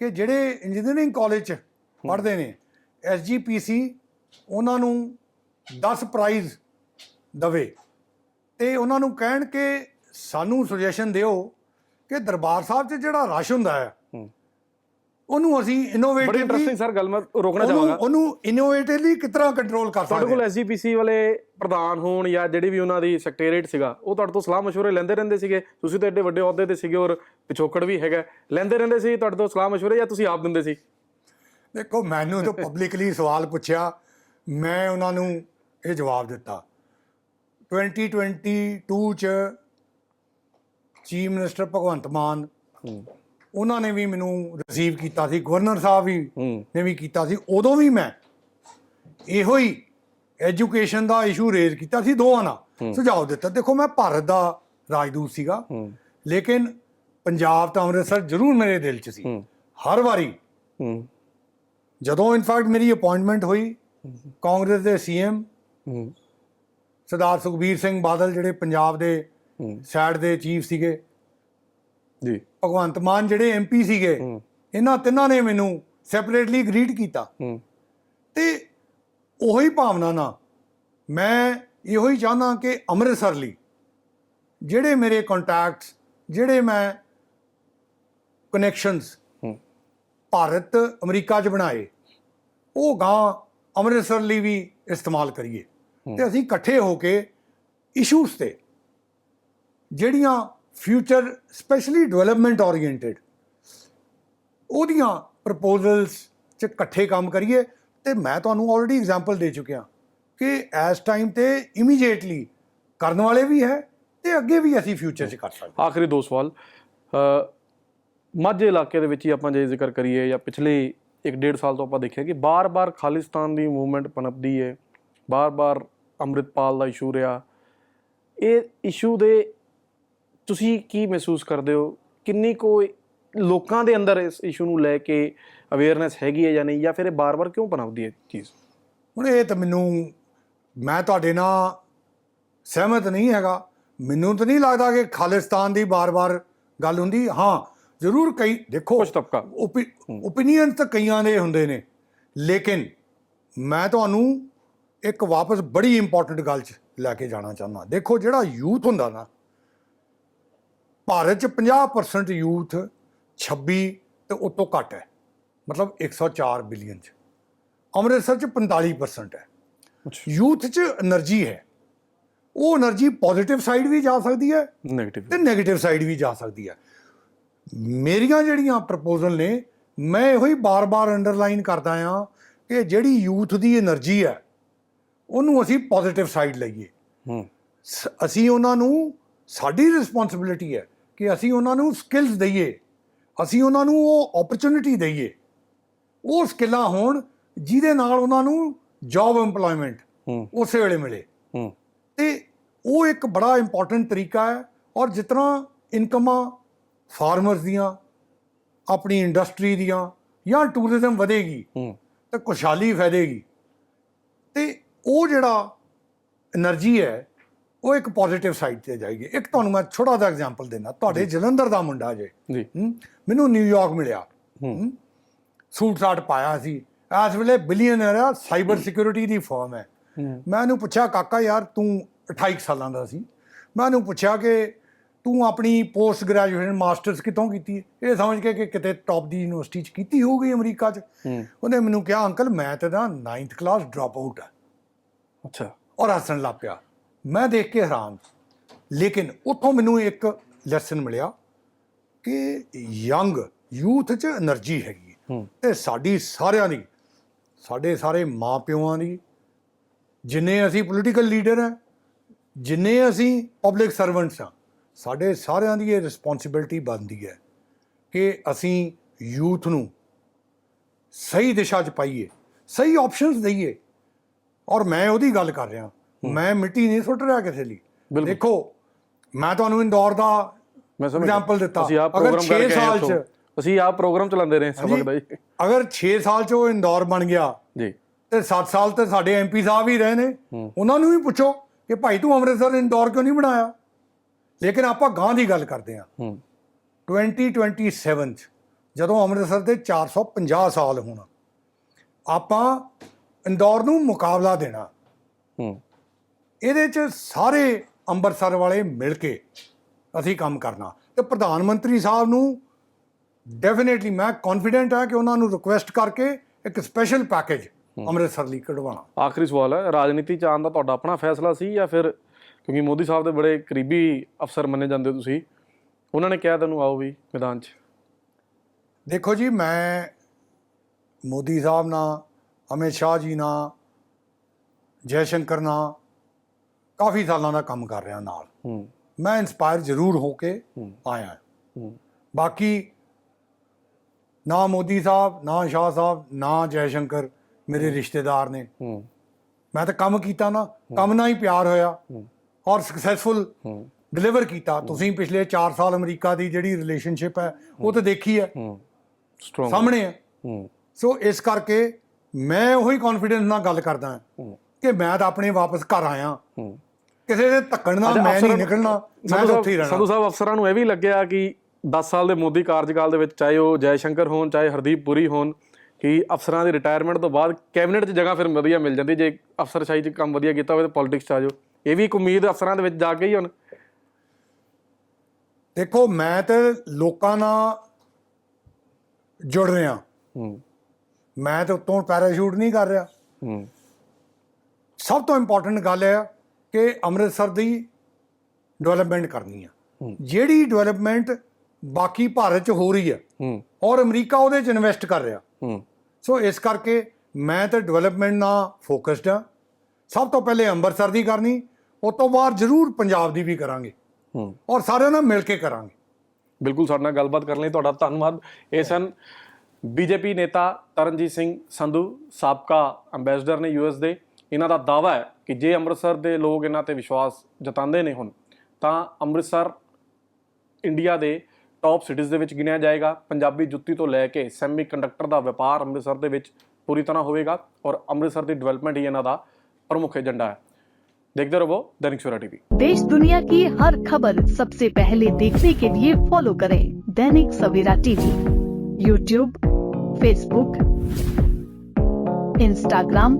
ਕਿ ਜਿਹੜੇ ਇੰਜੀਨੀਅਰਿੰਗ ਕਾਲਜ ਚ ਪੜ੍ਹਦੇ ਨੇ ਐਸਜੀਪੀਸੀ ਉਹਨਾਂ ਨੂੰ 10 ਪ੍ਰਾਈਜ਼ ਦਵੇ ਤੇ ਉਹਨਾਂ ਨੂੰ ਕਹਿਣ ਕਿ ਸਾਨੂੰ ਸੁਜੈਸ਼ਨ ਦਿਓ ਕਿ ਦਰਬਾਰ ਸਾਹਿਬ 'ਚ ਜਿਹੜਾ ਰਸ਼ ਹੁੰਦਾ ਹੈ ਹੂੰ। ਉਹਨੂੰ ਅਸੀਂ ਬੜੀ ਇਨੋਵੇਟਿਵਲੀ ਇੰਟਰਸਟਿੰਗ ਸਰ ਗੱਲ ਮੈਂ ਰੋਕਣਾ ਉਹਨੂੰ ਚਾਹਾਂਗਾ ਉਹਨੂੰ ਇਨੋਵੇਟਿਵਲੀ ਕਿਸ ਤਰ੍ਹਾਂ ਕੰਟਰੋਲ ਕਰ ਤੁਹਾਡੇ ਸਕਦੇ ਕੋਲ ਹਾਂ? ਐਸਜੀਪੀਸੀ ਵਾਲੇ ਪ੍ਰਧਾਨ ਹੋਣ ਜਾਂ ਜਿਹੜੀ ਵੀ ਉਹਨਾਂ ਦੀ ਸੈਕਟਰੀਏਟ ਸੀਗਾ ਉਹ ਤੁਹਾਡੇ ਤੋਂ ਸਲਾਹ مشورے ਲੈਂਦੇ ਰਹਿੰਦੇ ਸੀਗੇ ਤੁਸੀਂ ਤਾਂ ਐਡੇ ਵੱਡੇ ਅਹੁਦੇ ਤੇ ਸੀਗੇ ਔਰ ਪਿਛੋਕੜ ਵੀ ਹੈਗਾ ਲੈਂਦੇ ਰਹਿੰਦੇ ਸੀ ਤੁਹਾਡੇ ਤੋਂ ਸਲਾਹ مشورے ਜਾਂ ਤੁਸੀਂ ਆਪ ਦਿੰਦੇ ਸੀ ਦੇਖੋ ਮੈਨੂੰ ਤਾਂ ਪਬਲਿਕਲੀ ਸਵਾਲ ਪੁੱਛਿਆ ਮੈਂ ਉਹਨਾਂ ਨੂੰ ਇਹ ਜਵਾਬ ਦਿੱਤਾ 2022 ਚ ਚੀਫ ਮਿਨਿਸਟਰ ਭਗਵੰਤ ਮਾਨ ਹੂੰ ਉਹਨਾਂ ਨੇ ਵੀ ਮੈਨੂੰ ਰਿਸੀਵ ਕੀਤਾ ਸੀ ਗਵਰਨਰ ਸਾਹਿਬ ਵੀ ਨੇ ਵੀ ਕੀਤਾ ਸੀ ਉਦੋਂ ਵੀ ਮੈਂ ਇਹੋ ਹੀ ਐਜੂਕੇਸ਼ਨ ਦਾ ਇਸ਼ੂ ਰੇਜ਼ ਕੀਤਾ ਸੀ ਦੋਵਾਂ ਨਾਲ। ਸੁਝਾਅ ਦਿੱਤਾ। ਦੇਖੋ ਮੈਂ ਭਾਰਤ ਦਾ ਰਾਜਦੂਤ ਸੀਗਾ। ਲੇਕਿਨ ਪੰਜਾਬ ਤਾਂ ਅੰਮ੍ਰਿਤਸਰ ਜ਼ਰੂਰ ਮੇਰੇ ਦਿਲ 'ਚ ਸੀ। ਹਰ ਵਾਰੀ ਜਦੋਂ ਇਨਫੈਕਟ ਮੇਰੀ ਅਪਾਇੰਟਮੈਂਟ ਹੋਈ ਕਾਂਗਰਸ ਦੇ ਸੀਐਮ ਸਰਦਾਰ ਸੁਖਬੀਰ ਸਿੰਘ ਬਾਦਲ ਜਿਹੜੇ ਪੰਜਾਬ ਦੇ ਸਾਈਡ ਦੇ ਚੀਫ ਸੀਗੇ ਜੀ। ਭਗਵੰਤ ਮਾਨ ਜਿਹੜੇ ਐਮਪੀ ਸੀਗੇ ਇਹਨਾਂ ਤਿੰਨਾਂ ਨੇ ਮੈਨੂੰ ਸੈਪਰੇਟਲੀ ਗ੍ਰੀਟ ਕੀਤਾ। ਹੂੰ। ਤੇ ਉਹੀ ਭਾਵਨਾ ਨਾਲ ਮੈਂ ਇਹੋ ਹੀ ਚਾਹੁੰਦਾ ਕਿ ਅੰਮ੍ਰਿਤਸਰ ਲਈ ਜਿਹੜੇ ਮੇਰੇ ਕੰਟੈਕਟਸ ਜਿਹੜੇ ਮੈਂ ਕਨੈਕਸ਼ਨਸ ਹੂੰ। ਭਾਰਤ ਅਮਰੀਕਾ 'ਚ ਬਣਾਏ ਉਹ ਗਾਂ ਅੰਮ੍ਰਿਤਸਰ ਲਈ ਵੀ ਇਸਤੇਮਾਲ ਕਰੀਏ। ਤੇ ਅਸੀਂ ਇਕੱਠੇ ਹੋ ਕੇ ਇਸ਼ੂਸ ਤੇ ਜਿਹੜੀਆਂ ਫਿਊਚਰ ਸਪੈਸ਼ਲੀ ਡਿਵੈਲਪਮੈਂਟ ਓਰੀਐਂਟਡ ਉਹਦੀਆਂ ਪ੍ਰਪੋਜ਼ਲਸ 'ਚ ਇਕੱਠੇ ਕੰਮ ਕਰੀਏ ਤੇ ਮੈਂ ਤੁਹਾਨੂੰ ਆਲਰੇਡੀ ਐਗਜ਼ਾਮਪਲ ਦੇ ਚੁੱਕਿਆ ਕਿ ਇਸ ਟਾਈਮ ਤੇ ਇਮੀਡੀਏਟਲੀ ਕਰਨ ਵਾਲੇ ਵੀ ਹੈ ਤੇ ਅੱਗੇ ਵੀ ਅਸੀਂ ਫਿਊਚਰ 'ਚ ਕਰ ਸਕਦੇ ਆਖਰੀ ਦੋ ਸਵਾਲ। ਮਾਝੇ ਇਲਾਕੇ ਦੇ ਵਿੱਚ ਹੀ ਆਪਾਂ ਜੇ ਜ਼ਿਕਰ ਕਰੀਏ ਜਾਂ ਪਿਛਲੇ 1.5 ਸਾਲ ਤੋਂ ਆਪਾਂ ਦੇਖਿਆ ਕਿ ਬਾਰ-ਬਾਰ ਖਾਲਿਸਤਾਨ ਦੀ ਮੂਵਮੈਂਟ ਪਨਪਦੀ ਹੈ ਬਾਰ-ਬਾਰ ਅੰਮ੍ਰਿਤਪਾਲ ਦਾ ਇਸ਼ੂ ਰਿਹਾ। ਇਹ ਇਸ਼ੂ ਦੇ ਤੁਸੀਂ ਕੀ ਮਹਿਸੂਸ ਕਰਦੇ ਹੋ? ਕਿੰਨੀ ਕੋ ਲੋਕਾਂ ਦੇ ਅੰਦਰ ਇਸ ਇਸ਼ੂ ਨੂੰ ਲੈ ਕੇ ਅਵੇਅਰਨੈਸ ਹੈਗੀ ਹੈ ਜਾਂ ਨਹੀਂ? ਜਾਂ ਫਿਰ ਇਹ ਬਾਰ-ਬਾਰ ਕਿਉਂ ਪਨਪਦੀ ਹੈ ਚੀਜ਼? ਹੁਣ ਇਹ ਤਾਂ ਮੈਨੂੰ ਮੈਂ ਤੁਹਾਡੇ ਨਾਲ ਸਹਿਮਤ ਨਹੀਂ ਹੈਗਾ। ਮੈਨੂੰ ਤਾਂ ਨਹੀਂ ਲੱਗਦਾ ਕਿ ਖਾਲਿਸਤਾਨ ਦੀ ਬਾਰ-ਬਾਰ ਗੱਲ ਹੁੰਦੀ। ਹਾਂ ਜ਼ਰੂਰ ਕਈ ਦੇਖੋ ਕੁਝ ਤਬਕਾ। ਓਪੀਨੀਅਨ ਤਾਂ ਕਈਆਂ ਦੇ ਹੁੰਦੇ ਨੇ। ਲੇਕਿਨ ਮੈਂ ਤੁਹਾਨੂੰ ਇੱਕ ਵਾਪਸ ਬੜੀ ਇੰਪੋਰਟੈਂਟ ਗੱਲ 'ਚ ਲੈ ਕੇ ਜਾਣਾ ਚਾਹੁੰਦਾ। ਦੇਖੋ ਜਿਹੜਾ ਯੂਥ ਹੁੰਦਾ ਨਾ ਭਾਰਤ ਚ 50% ਯੂਥ 26 ਤੇ ਉਤੋਂ ਘੱਟ ਹੈ। ਮਤਲਬ 104 ਬਿਲੀਅਨ ਚ। ਅੰਮ੍ਰਿਤਸਰ ਚ 45% ਹੈ। ਯੂਥ ਚ એનર્ਜੀ ਹੈ। ਉਹ એનર્ਜੀ ਪੋਜ਼ਿਟਿਵ ਸਾਈਡ ਵੀ ਜਾ ਸਕਦੀ ਹੈ ਨੈਗੇਟਿਵ ਤੇ ਨੈਗੇਟਿਵ ਸਾਈਡ ਵੀ ਜਾ ਸਕਦੀ ਹੈ। ਮੇਰੀਆਂ ਜਿਹੜੀਆਂ ਪ੍ਰਪੋਜ਼ਲ ਨੇ ਮੈਂ ਇਹੋ ਹੀ ਬਾਰ-ਬਾਰ ਅੰਡਰਲਾਈਨ ਕਰਦਾ ਆ ਕਿ ਜਿਹੜੀ ਯੂਥ ਦੀ એનર્ਜੀ ਹੈ ਉਹਨੂੰ ਅਸੀਂ ਪੋਜ਼ਿਟਿਵ ਸਾਈਡ ਲਈਏ। ਹੂੰ। ਅਸੀਂ ਉਹਨਾਂ ਨੂੰ ਸਾਡੀ ਰਿਸਪੌਂਸਿਬਿਲਿਟੀ ਹੈ ਕਿ ਅਸੀਂ ਉਹਨਾਂ ਨੂੰ ਸਕਿੱਲਸ ਦਈਏ ਅਸੀਂ ਉਹਨਾਂ ਨੂੰ ਉਹ ਓਪਰਚੁਨਿਟੀ ਦਈਏ। ਉਹ ਸਕਿੱਲਾਂ ਹੋਣ ਜਿਹਦੇ ਨਾਲ ਉਹਨਾਂ ਨੂੰ ਜੌਬ ਏਮਪਲੋਇਮੈਂਟ ਉਸੇ ਵੇਲੇ ਮਿਲੇ। ਤੇ ਉਹ ਇੱਕ ਬੜਾ ਇੰਪੋਰਟੈਂਟ ਤਰੀਕਾ ਹੈ ਔਰ ਜਿਤਨਾ ਇਨਕਮਾਂ ਫਾਰਮਰਸ ਦੀਆਂ ਆਪਣੀ ਇੰਡਸਟਰੀ ਦੀਆਂ ਜਾਂ ਟੂਰਿਜ਼ਮ ਵਧੇਗੀ ਤੇ ਖੁਸ਼ਹਾਲੀ ਫੈਲੇਗੀ। ਤੇ ਉਹ ਜਿਹੜਾ એનર્ਜੀ ਹੈ ਉਹ ਇੱਕ ਪੋਜ਼ਿਟਿਵ ਸਾਈਡ ਤੇ ਜਾਏਗੀ। ਇੱਕ ਤੁਹਾਨੂੰ ਮੈਂ ਛੋਟਾ ਜਿਹਾ ਐਗਜ਼ਾਮਪਲ ਦੇਣਾ ਤੁਹਾਡੇ ਜਲੰਧਰ ਦਾ ਮੁੰਡਾ ਜੇ ਮੈਨੂੰ ਨਿਊਯਾਰਕ ਮਿਲਿਆ। ਹੂੰ। ਸੂਟ ਸਾਟ ਪਾਇਆ ਸੀ। ਇਸ ਵੇਲੇ ਬਿਲੀਅਨਰ ਆ ਸਾਈਬਰ ਸਿਕਿਉਰਿਟੀ ਦੀ ਫਰਮ ਹੈ। ਮੈਂ ਉਹਨੂੰ ਪੁੱਛਿਆ ਕਾਕਾ ਯਾਰ ਤੂੰ 28 ਕੁ ਸਾਲਾਂ ਦਾ ਸੀ? ਮੈਂ ਉਹਨੂੰ ਪੁੱਛਿਆ ਕਿ ਤੂੰ ਆਪਣੀ ਪੋਸਟ ਗ੍ਰੈਜੂਏਸ਼ਨ ਮਾਸਟਰਸ ਕਿੱਥੋਂ ਕੀਤੀ ਹੈ? ਇਹ ਸਮਝ ਕੇ ਕਿ ਕਿਤੇ ਟੌਪ ਦੀ ਯੂਨੀਵਰਸਿਟੀ 'ਚ ਕੀਤੀ ਹੋਊਗੀ ਅਮਰੀਕਾ 'ਚ। ਉਹਨੇ ਮੈਨੂੰ ਕਿਹਾ ਅੰਕਲ ਮੈਂ ਤਾਂ ਨਾ 9th ਕਲਾਸ ਡ੍ਰੌਪ ਆਊਟ ਆ। ਅੱਛਾ। ਔਰ ਹੱਸਣ ਲੱਗ ਪਿਆ। ਮੈਂ ਦੇਖ ਕੇ ਹੈਰਾਨ ਲੇਕਿਨ ਉੱਥੋਂ ਮੈਨੂੰ ਇੱਕ ਲੈਸਨ ਮਿਲਿਆ ਕਿ ਯੰਗ ਯੂਥ 'ਚ એનર્ਜੀ ਹੈਗੀ ਹੈ। ਇਹ ਸਾਡੀ ਸਾਰਿਆਂ ਦੀ ਸਾਡੇ ਸਾਰੇ ਮਾਪਿਓਆਂ ਦੀ ਜਿੰਨੇ ਅਸੀਂ ਪੋਲੀਟੀਕਲ ਲੀਡਰ ਹਾਂ ਜਿੰਨੇ ਅਸੀਂ ਪਬਲਿਕ ਸਰਵੈਂਟਸ ਹਾਂ ਸਾਡੇ ਸਾਰਿਆਂ ਦੀ ਇਹ ਰਿਸਪੌਂਸਿਬਿਲਟੀ ਬਣਦੀ ਹੈ ਕਿ ਅਸੀਂ ਯੂਥ ਨੂੰ ਸਹੀ ਦਿਸ਼ਾ 'ਚ ਪਾਈਏ ਸਹੀ ਆਪਸ਼ਨਸ ਦਈਏ। ਔਰ ਮੈਂ ਉਹਦੀ ਗੱਲ ਕਰ ਰਿਹਾ। ਮੈਂ ਮਿੱਟੀ ਨਹੀਂ ਸੁੱਟ ਰਿਹਾ ਕਿਸੇ ਲਈ। ਦੇਖੋ ਮੈਂ ਤੁਹਾਨੂੰ ਇੰਦੌਰ ਦਾ ਮੈਂ ਸਮਝ। Example ਦਿੱਤਾ। ਅਗਰ ਪ੍ਰੋਗਰਾਮ ਛੇ ਕਰਕੇ ਆਏ ਸਾਲ ਉੱਥੋਂ। ਚ- ਅਸੀਂ ਆਪ ਪ੍ਰੋਗਰਾਮ ਚਲਾਉਂਦੇ ਰਹੇ ਹਾਂਜੀ। ਦਾ ਜੀ ਅਗਰ 6 ਸਾਲ 'ਚ ਉਹ ਇੰਦੌਰ ਬਣ ਗਿਆ ਜੀ ਤੇ 7 ਸਾਲ ਤੇ ਸਾਡੇ ਐਮਪੀ ਸਾਹਿਬ ਹੀ ਰਹੇ ਨੇ ਉਹਨਾਂ ਨੂੰ ਵੀ ਪੁੱਛੋ ਕਿ ਭਾਈ ਤੂੰ ਅੰਮ੍ਰਿਤਸਰ ਇੰਦੌਰ ਕਿਉਂ ਨਹੀਂ ਬਣਾਇਆ ਲੇਕਿਨ ਆਪਾਂ ਗਾਂ ਦੀ ਗੱਲ ਕਰਦੇ ਹੂੰ 2027 ਚ ਜਦੋਂ ਅੰਮ੍ਰਿਤਸਰ ਦੇ 450 ਸਾਲ ਹੋਣ ਆਪਾਂ ਇੰਦੌਰ ਨੂੰ ਮੁਕਾਬਲਾ ਦੇਣਾ ਹੂੰ ਇਹਦੇ ਚ ਸਾਰੇ ਅੰਮ੍ਰਿਤਸਰ ਵਾਲੇ ਮਿਲ ਕੇ ਅਸੀਂ ਕੰਮ ਕਰਨਾ। ਤੇ ਪ੍ਰਧਾਨ ਮੰਤਰੀ ਸਾਹਿਬ ਨੂੰ ਡੈਫੀਨੇਟਲੀ ਮੈਂ ਕੌਨਫੀਡੈਂਟ ਹਾਂ ਕਿ ਉਹਨਾਂ ਨੂੰ ਰਿਕੁਐਸਟ ਕਰਕੇ ਇੱਕ ਸਪੈਸ਼ਲ ਪੈਕੇਜ ਅੰਮ੍ਰਿਤਸਰ ਲਈ ਕਢਵਾਉਣਾ। ਆਖਰੀ ਸਵਾਲ ਹੈ ਰਾਜਨੀਤੀ ਚ ਆਉਣ ਦਾ ਤੁਹਾਡਾ ਆਪਣਾ ਫੈਸਲਾ ਸੀ ਜਾਂ ਫਿਰ ਕਿਉਂਕਿ ਮੋਦੀ ਸਾਹਿਬ ਦੇ ਬੜੇ ਕਰੀਬੀ ਅਫਸਰ ਮੰਨੇ ਜਾਂਦੇ ਤੁਸੀਂ ਉਹਨਾਂ ਨੇ ਕਿਹਾ ਤੈਨੂੰ ਆਓ ਵੀ ਮੈਦਾਨ 'ਚ? ਦੇਖੋ ਜੀ ਮੈਂ ਮੋਦੀ ਸਾਹਿਬ ਨਾਲ ਅਮਿਤ ਸ਼ਾਹ ਜੀ ਨਾਲ ਜੈ ਸ਼ੰਕਰ ਨਾਲ ਕਾਫੀ ਸਾਲਾਂ ਦਾ ਕੰਮ ਕਰ ਰਿਹਾ ਨਾਲ। ਹੂੰ। ਮੈਂ ਇਨਸਪਾਇਰ ਜ਼ਰੂਰ ਹੋ ਕੇ। ਆਇਆ। ਹੂੰ। ਬਾਕੀ ਨਾ ਮੋਦੀ ਸਾਹਿਬ ਨਾ ਸ਼ਾਹ ਸਾਹਿਬ ਨਾ ਜੈ ਸ਼ੰਕਰ ਮੇਰੇ ਰਿਸ਼ਤੇਦਾਰ ਨੇ। ਹੂੰ। ਮੈਂ ਤਾਂ ਕੰਮ ਕੀਤਾ ਨਾ ਕੰਮ ਨਾਲ ਹੀ ਪਿਆਰ ਹੋਇਆ। ਔਰ ਸਕਸੈਸਫੁਲ ਡਿਲੀਵਰ ਕੀਤਾ। ਤੁਸੀਂ ਪਿਛਲੇ 4 ਸਾਲ ਅਮਰੀਕਾ ਦੀ ਜਿਹੜੀ ਰਿਲੇਸ਼ਨਸ਼ਿਪ ਹੈ ਉਹ ਤਾਂ ਦੇਖੀ ਹੈ। ਸਟਰੋਂਗ ਸਾਹਮਣੇ ਹੈ। ਸੋ ਇਸ ਕਰਕੇ ਮੈਂ ਉਹੀ ਕੌਨਫੀਡੈਂਸ ਨਾਲ ਗੱਲ ਕਰਦਾ ਕਿ ਮੈਂ ਤਾਂ ਆਪਣੇ ਵਾਪਸ ਘਰ ਆਇਆ। ਕਿਸੇ ਦੇ ਧੱਕਣ ਨਾਲ ਮੈਂ ਨਹੀਂ ਨਿਕਲਣਾ ਮੈਂ ਉੱਥੇ ਹੀ ਸੰਧੂ ਰਹਿਣਾ ਸਾਹਿਬ ਅਫਸਰਾਂ ਨੂੰ ਇਹ ਵੀ ਲੱਗਿਆ ਕਿ 10 ਸਾਲ ਦੇ ਮੋਦੀ ਕਾਰਜਕਾਲ ਦੇ ਵਿੱਚ ਚਾਹੇ ਉਹ ਜੈ ਸ਼ੰਕਰ ਹੋਣ ਚਾਹੇ ਹਰਦੀਪ ਪੁਰੀ ਹੋਣ ਕਿ ਅਫਸਰਾਂ ਦੀ ਰਿਟਾਇਰਮੈਂਟ ਤੋਂ ਬਾਅਦ ਕੈਬਨਿਟ 'ਚ ਜਗ੍ਹਾ ਫਿਰ ਵਧੀਆ ਮਿਲ ਜਾਂਦੀ ਜੇ ਅਫਸਰਸ਼ਾਹੀ 'ਚ ਕੰਮ ਵਧੀਆ ਕੀਤਾ ਹੋਵੇ ਤਾਂ ਪੋਲਿਟਿਕਸ 'ਚ ਆ ਜਾਓ। ਇਹ ਵੀ ਇੱਕ ਉਮੀਦ ਅਫਸਰਾਂ ਦੇ ਵਿੱਚ ਜਾ ਕੇ ਹੀ ਹੁਣ। ਦੇਖੋ ਮੈਂ ਤੇ ਲੋਕਾਂ ਨਾਲ ਜੁੜ ਰਿਹਾ। ਹੂੰ। ਮੈਂ ਤੇ ਉੱਤੋਂ ਪੈਰਾਸ਼ੂਟ ਨਹੀਂ ਕਰ ਰਿਹਾ। ਹੂੰ। ਸਭ ਤੋਂ ਇੰਪੋਰਟੈਂਟ ਗੱਲ ਹੈ ਕਿ ਅੰਮ੍ਰਿਤਸਰ ਦੀ ਡਿਵੈਲਪਮੈਂਟ ਕਰਨੀ ਆ। ਜਿਹੜੀ ਡਿਵੈਲਪਮੈਂਟ ਬਾਕੀ ਭਾਰਤ 'ਚ ਹੋ ਰਹੀ ਹੈ। ਔਰ ਅਮਰੀਕਾ ਉਹਦੇ 'ਚ ਇਨਵੈਸਟ ਕਰ ਰਿਹਾ। ਸੋ ਇਸ ਕਰਕੇ ਮੈਂ ਤਾਂ ਡਿਵੈਲਪਮੈਂਟ ਨਾਲ ਫੋਕਸਡ ਹਾਂ ਸਭ ਤੋਂ ਪਹਿਲੇ ਅੰਮ੍ਰਿਤਸਰ ਦੀ ਕਰਨੀ ਉਸ ਤੋਂ ਬਾਅਦ ਜ਼ਰੂਰ ਪੰਜਾਬ ਦੀ ਵੀ ਕਰਾਂਗੇ। ਔਰ ਸਾਰਿਆਂ ਨਾਲ ਮਿਲ ਕੇ ਕਰਾਂਗੇ। ਬਿਲਕੁਲ ਸਾਡੇ ਨਾਲ ਗੱਲਬਾਤ ਕਰਨ ਲਈ ਤੁਹਾਡਾ ਧੰਨਵਾਦ। ਇਹ ਸਨ ਬੀਜੇਪੀ ਨੇਤਾ ਤਰਨਜੀਤ ਸਿੰਘ ਸੰਧੂ ਸਾਬਕਾ ਅੰਬੈਸਡਰ ਨੇ ਯੂਐਸ ਦੇ। ਇਹਨਾਂ ਦਾ ਦਾਵਾ ਹੈ ਕਿ ਜੇ ਅੰਮ੍ਰਿਤਸਰ ਦੇ ਲੋਕ ਇਹਨਾਂ ਤੇ ਵਿਸ਼ਵਾਸ ਜਤਾਉਂਦੇ ਨੇ ਹੁਣ ਤਾਂ ਅੰਮ੍ਰਿਤਸਰ ਇੰਡੀਆ ਦੇ ਟੌਪ ਸਿਟੀਜ਼ ਦੇ ਵਿੱਚ ਗਿਣਿਆ ਜਾਏਗਾ ਪੰਜਾਬੀ ਜੁੱਤੀ ਤੋਂ ਲੈ ਕੇ ਸੈਮੀ ਕੰਡਕਟਰ ਦਾ ਵਪਾਰ ਅੰਮ੍ਰਿਤਸਰ ਦੇ ਵਿੱਚ ਪੂਰੀ ਤਰ੍ਹਾਂ ਹੋਵੇਗਾ ਔਰ ਅੰਮ੍ਰਿਤਸਰ ਦੀ ਡਿਵੈਲਪਮੈਂਟ ਹੀ ਇਹਨਾਂ ਦਾ ਪ੍ਰਮੁੱਖ ਏਜੰਡਾ ਹੈ ਦੇਖਦੇ ਰਹੋ दैनिक सवेरा टीवी देश दुनिया की हर खबर सबसे पहले देखने के लिए फॉलो करें Dainik Savera TV YouTube Facebook Instagram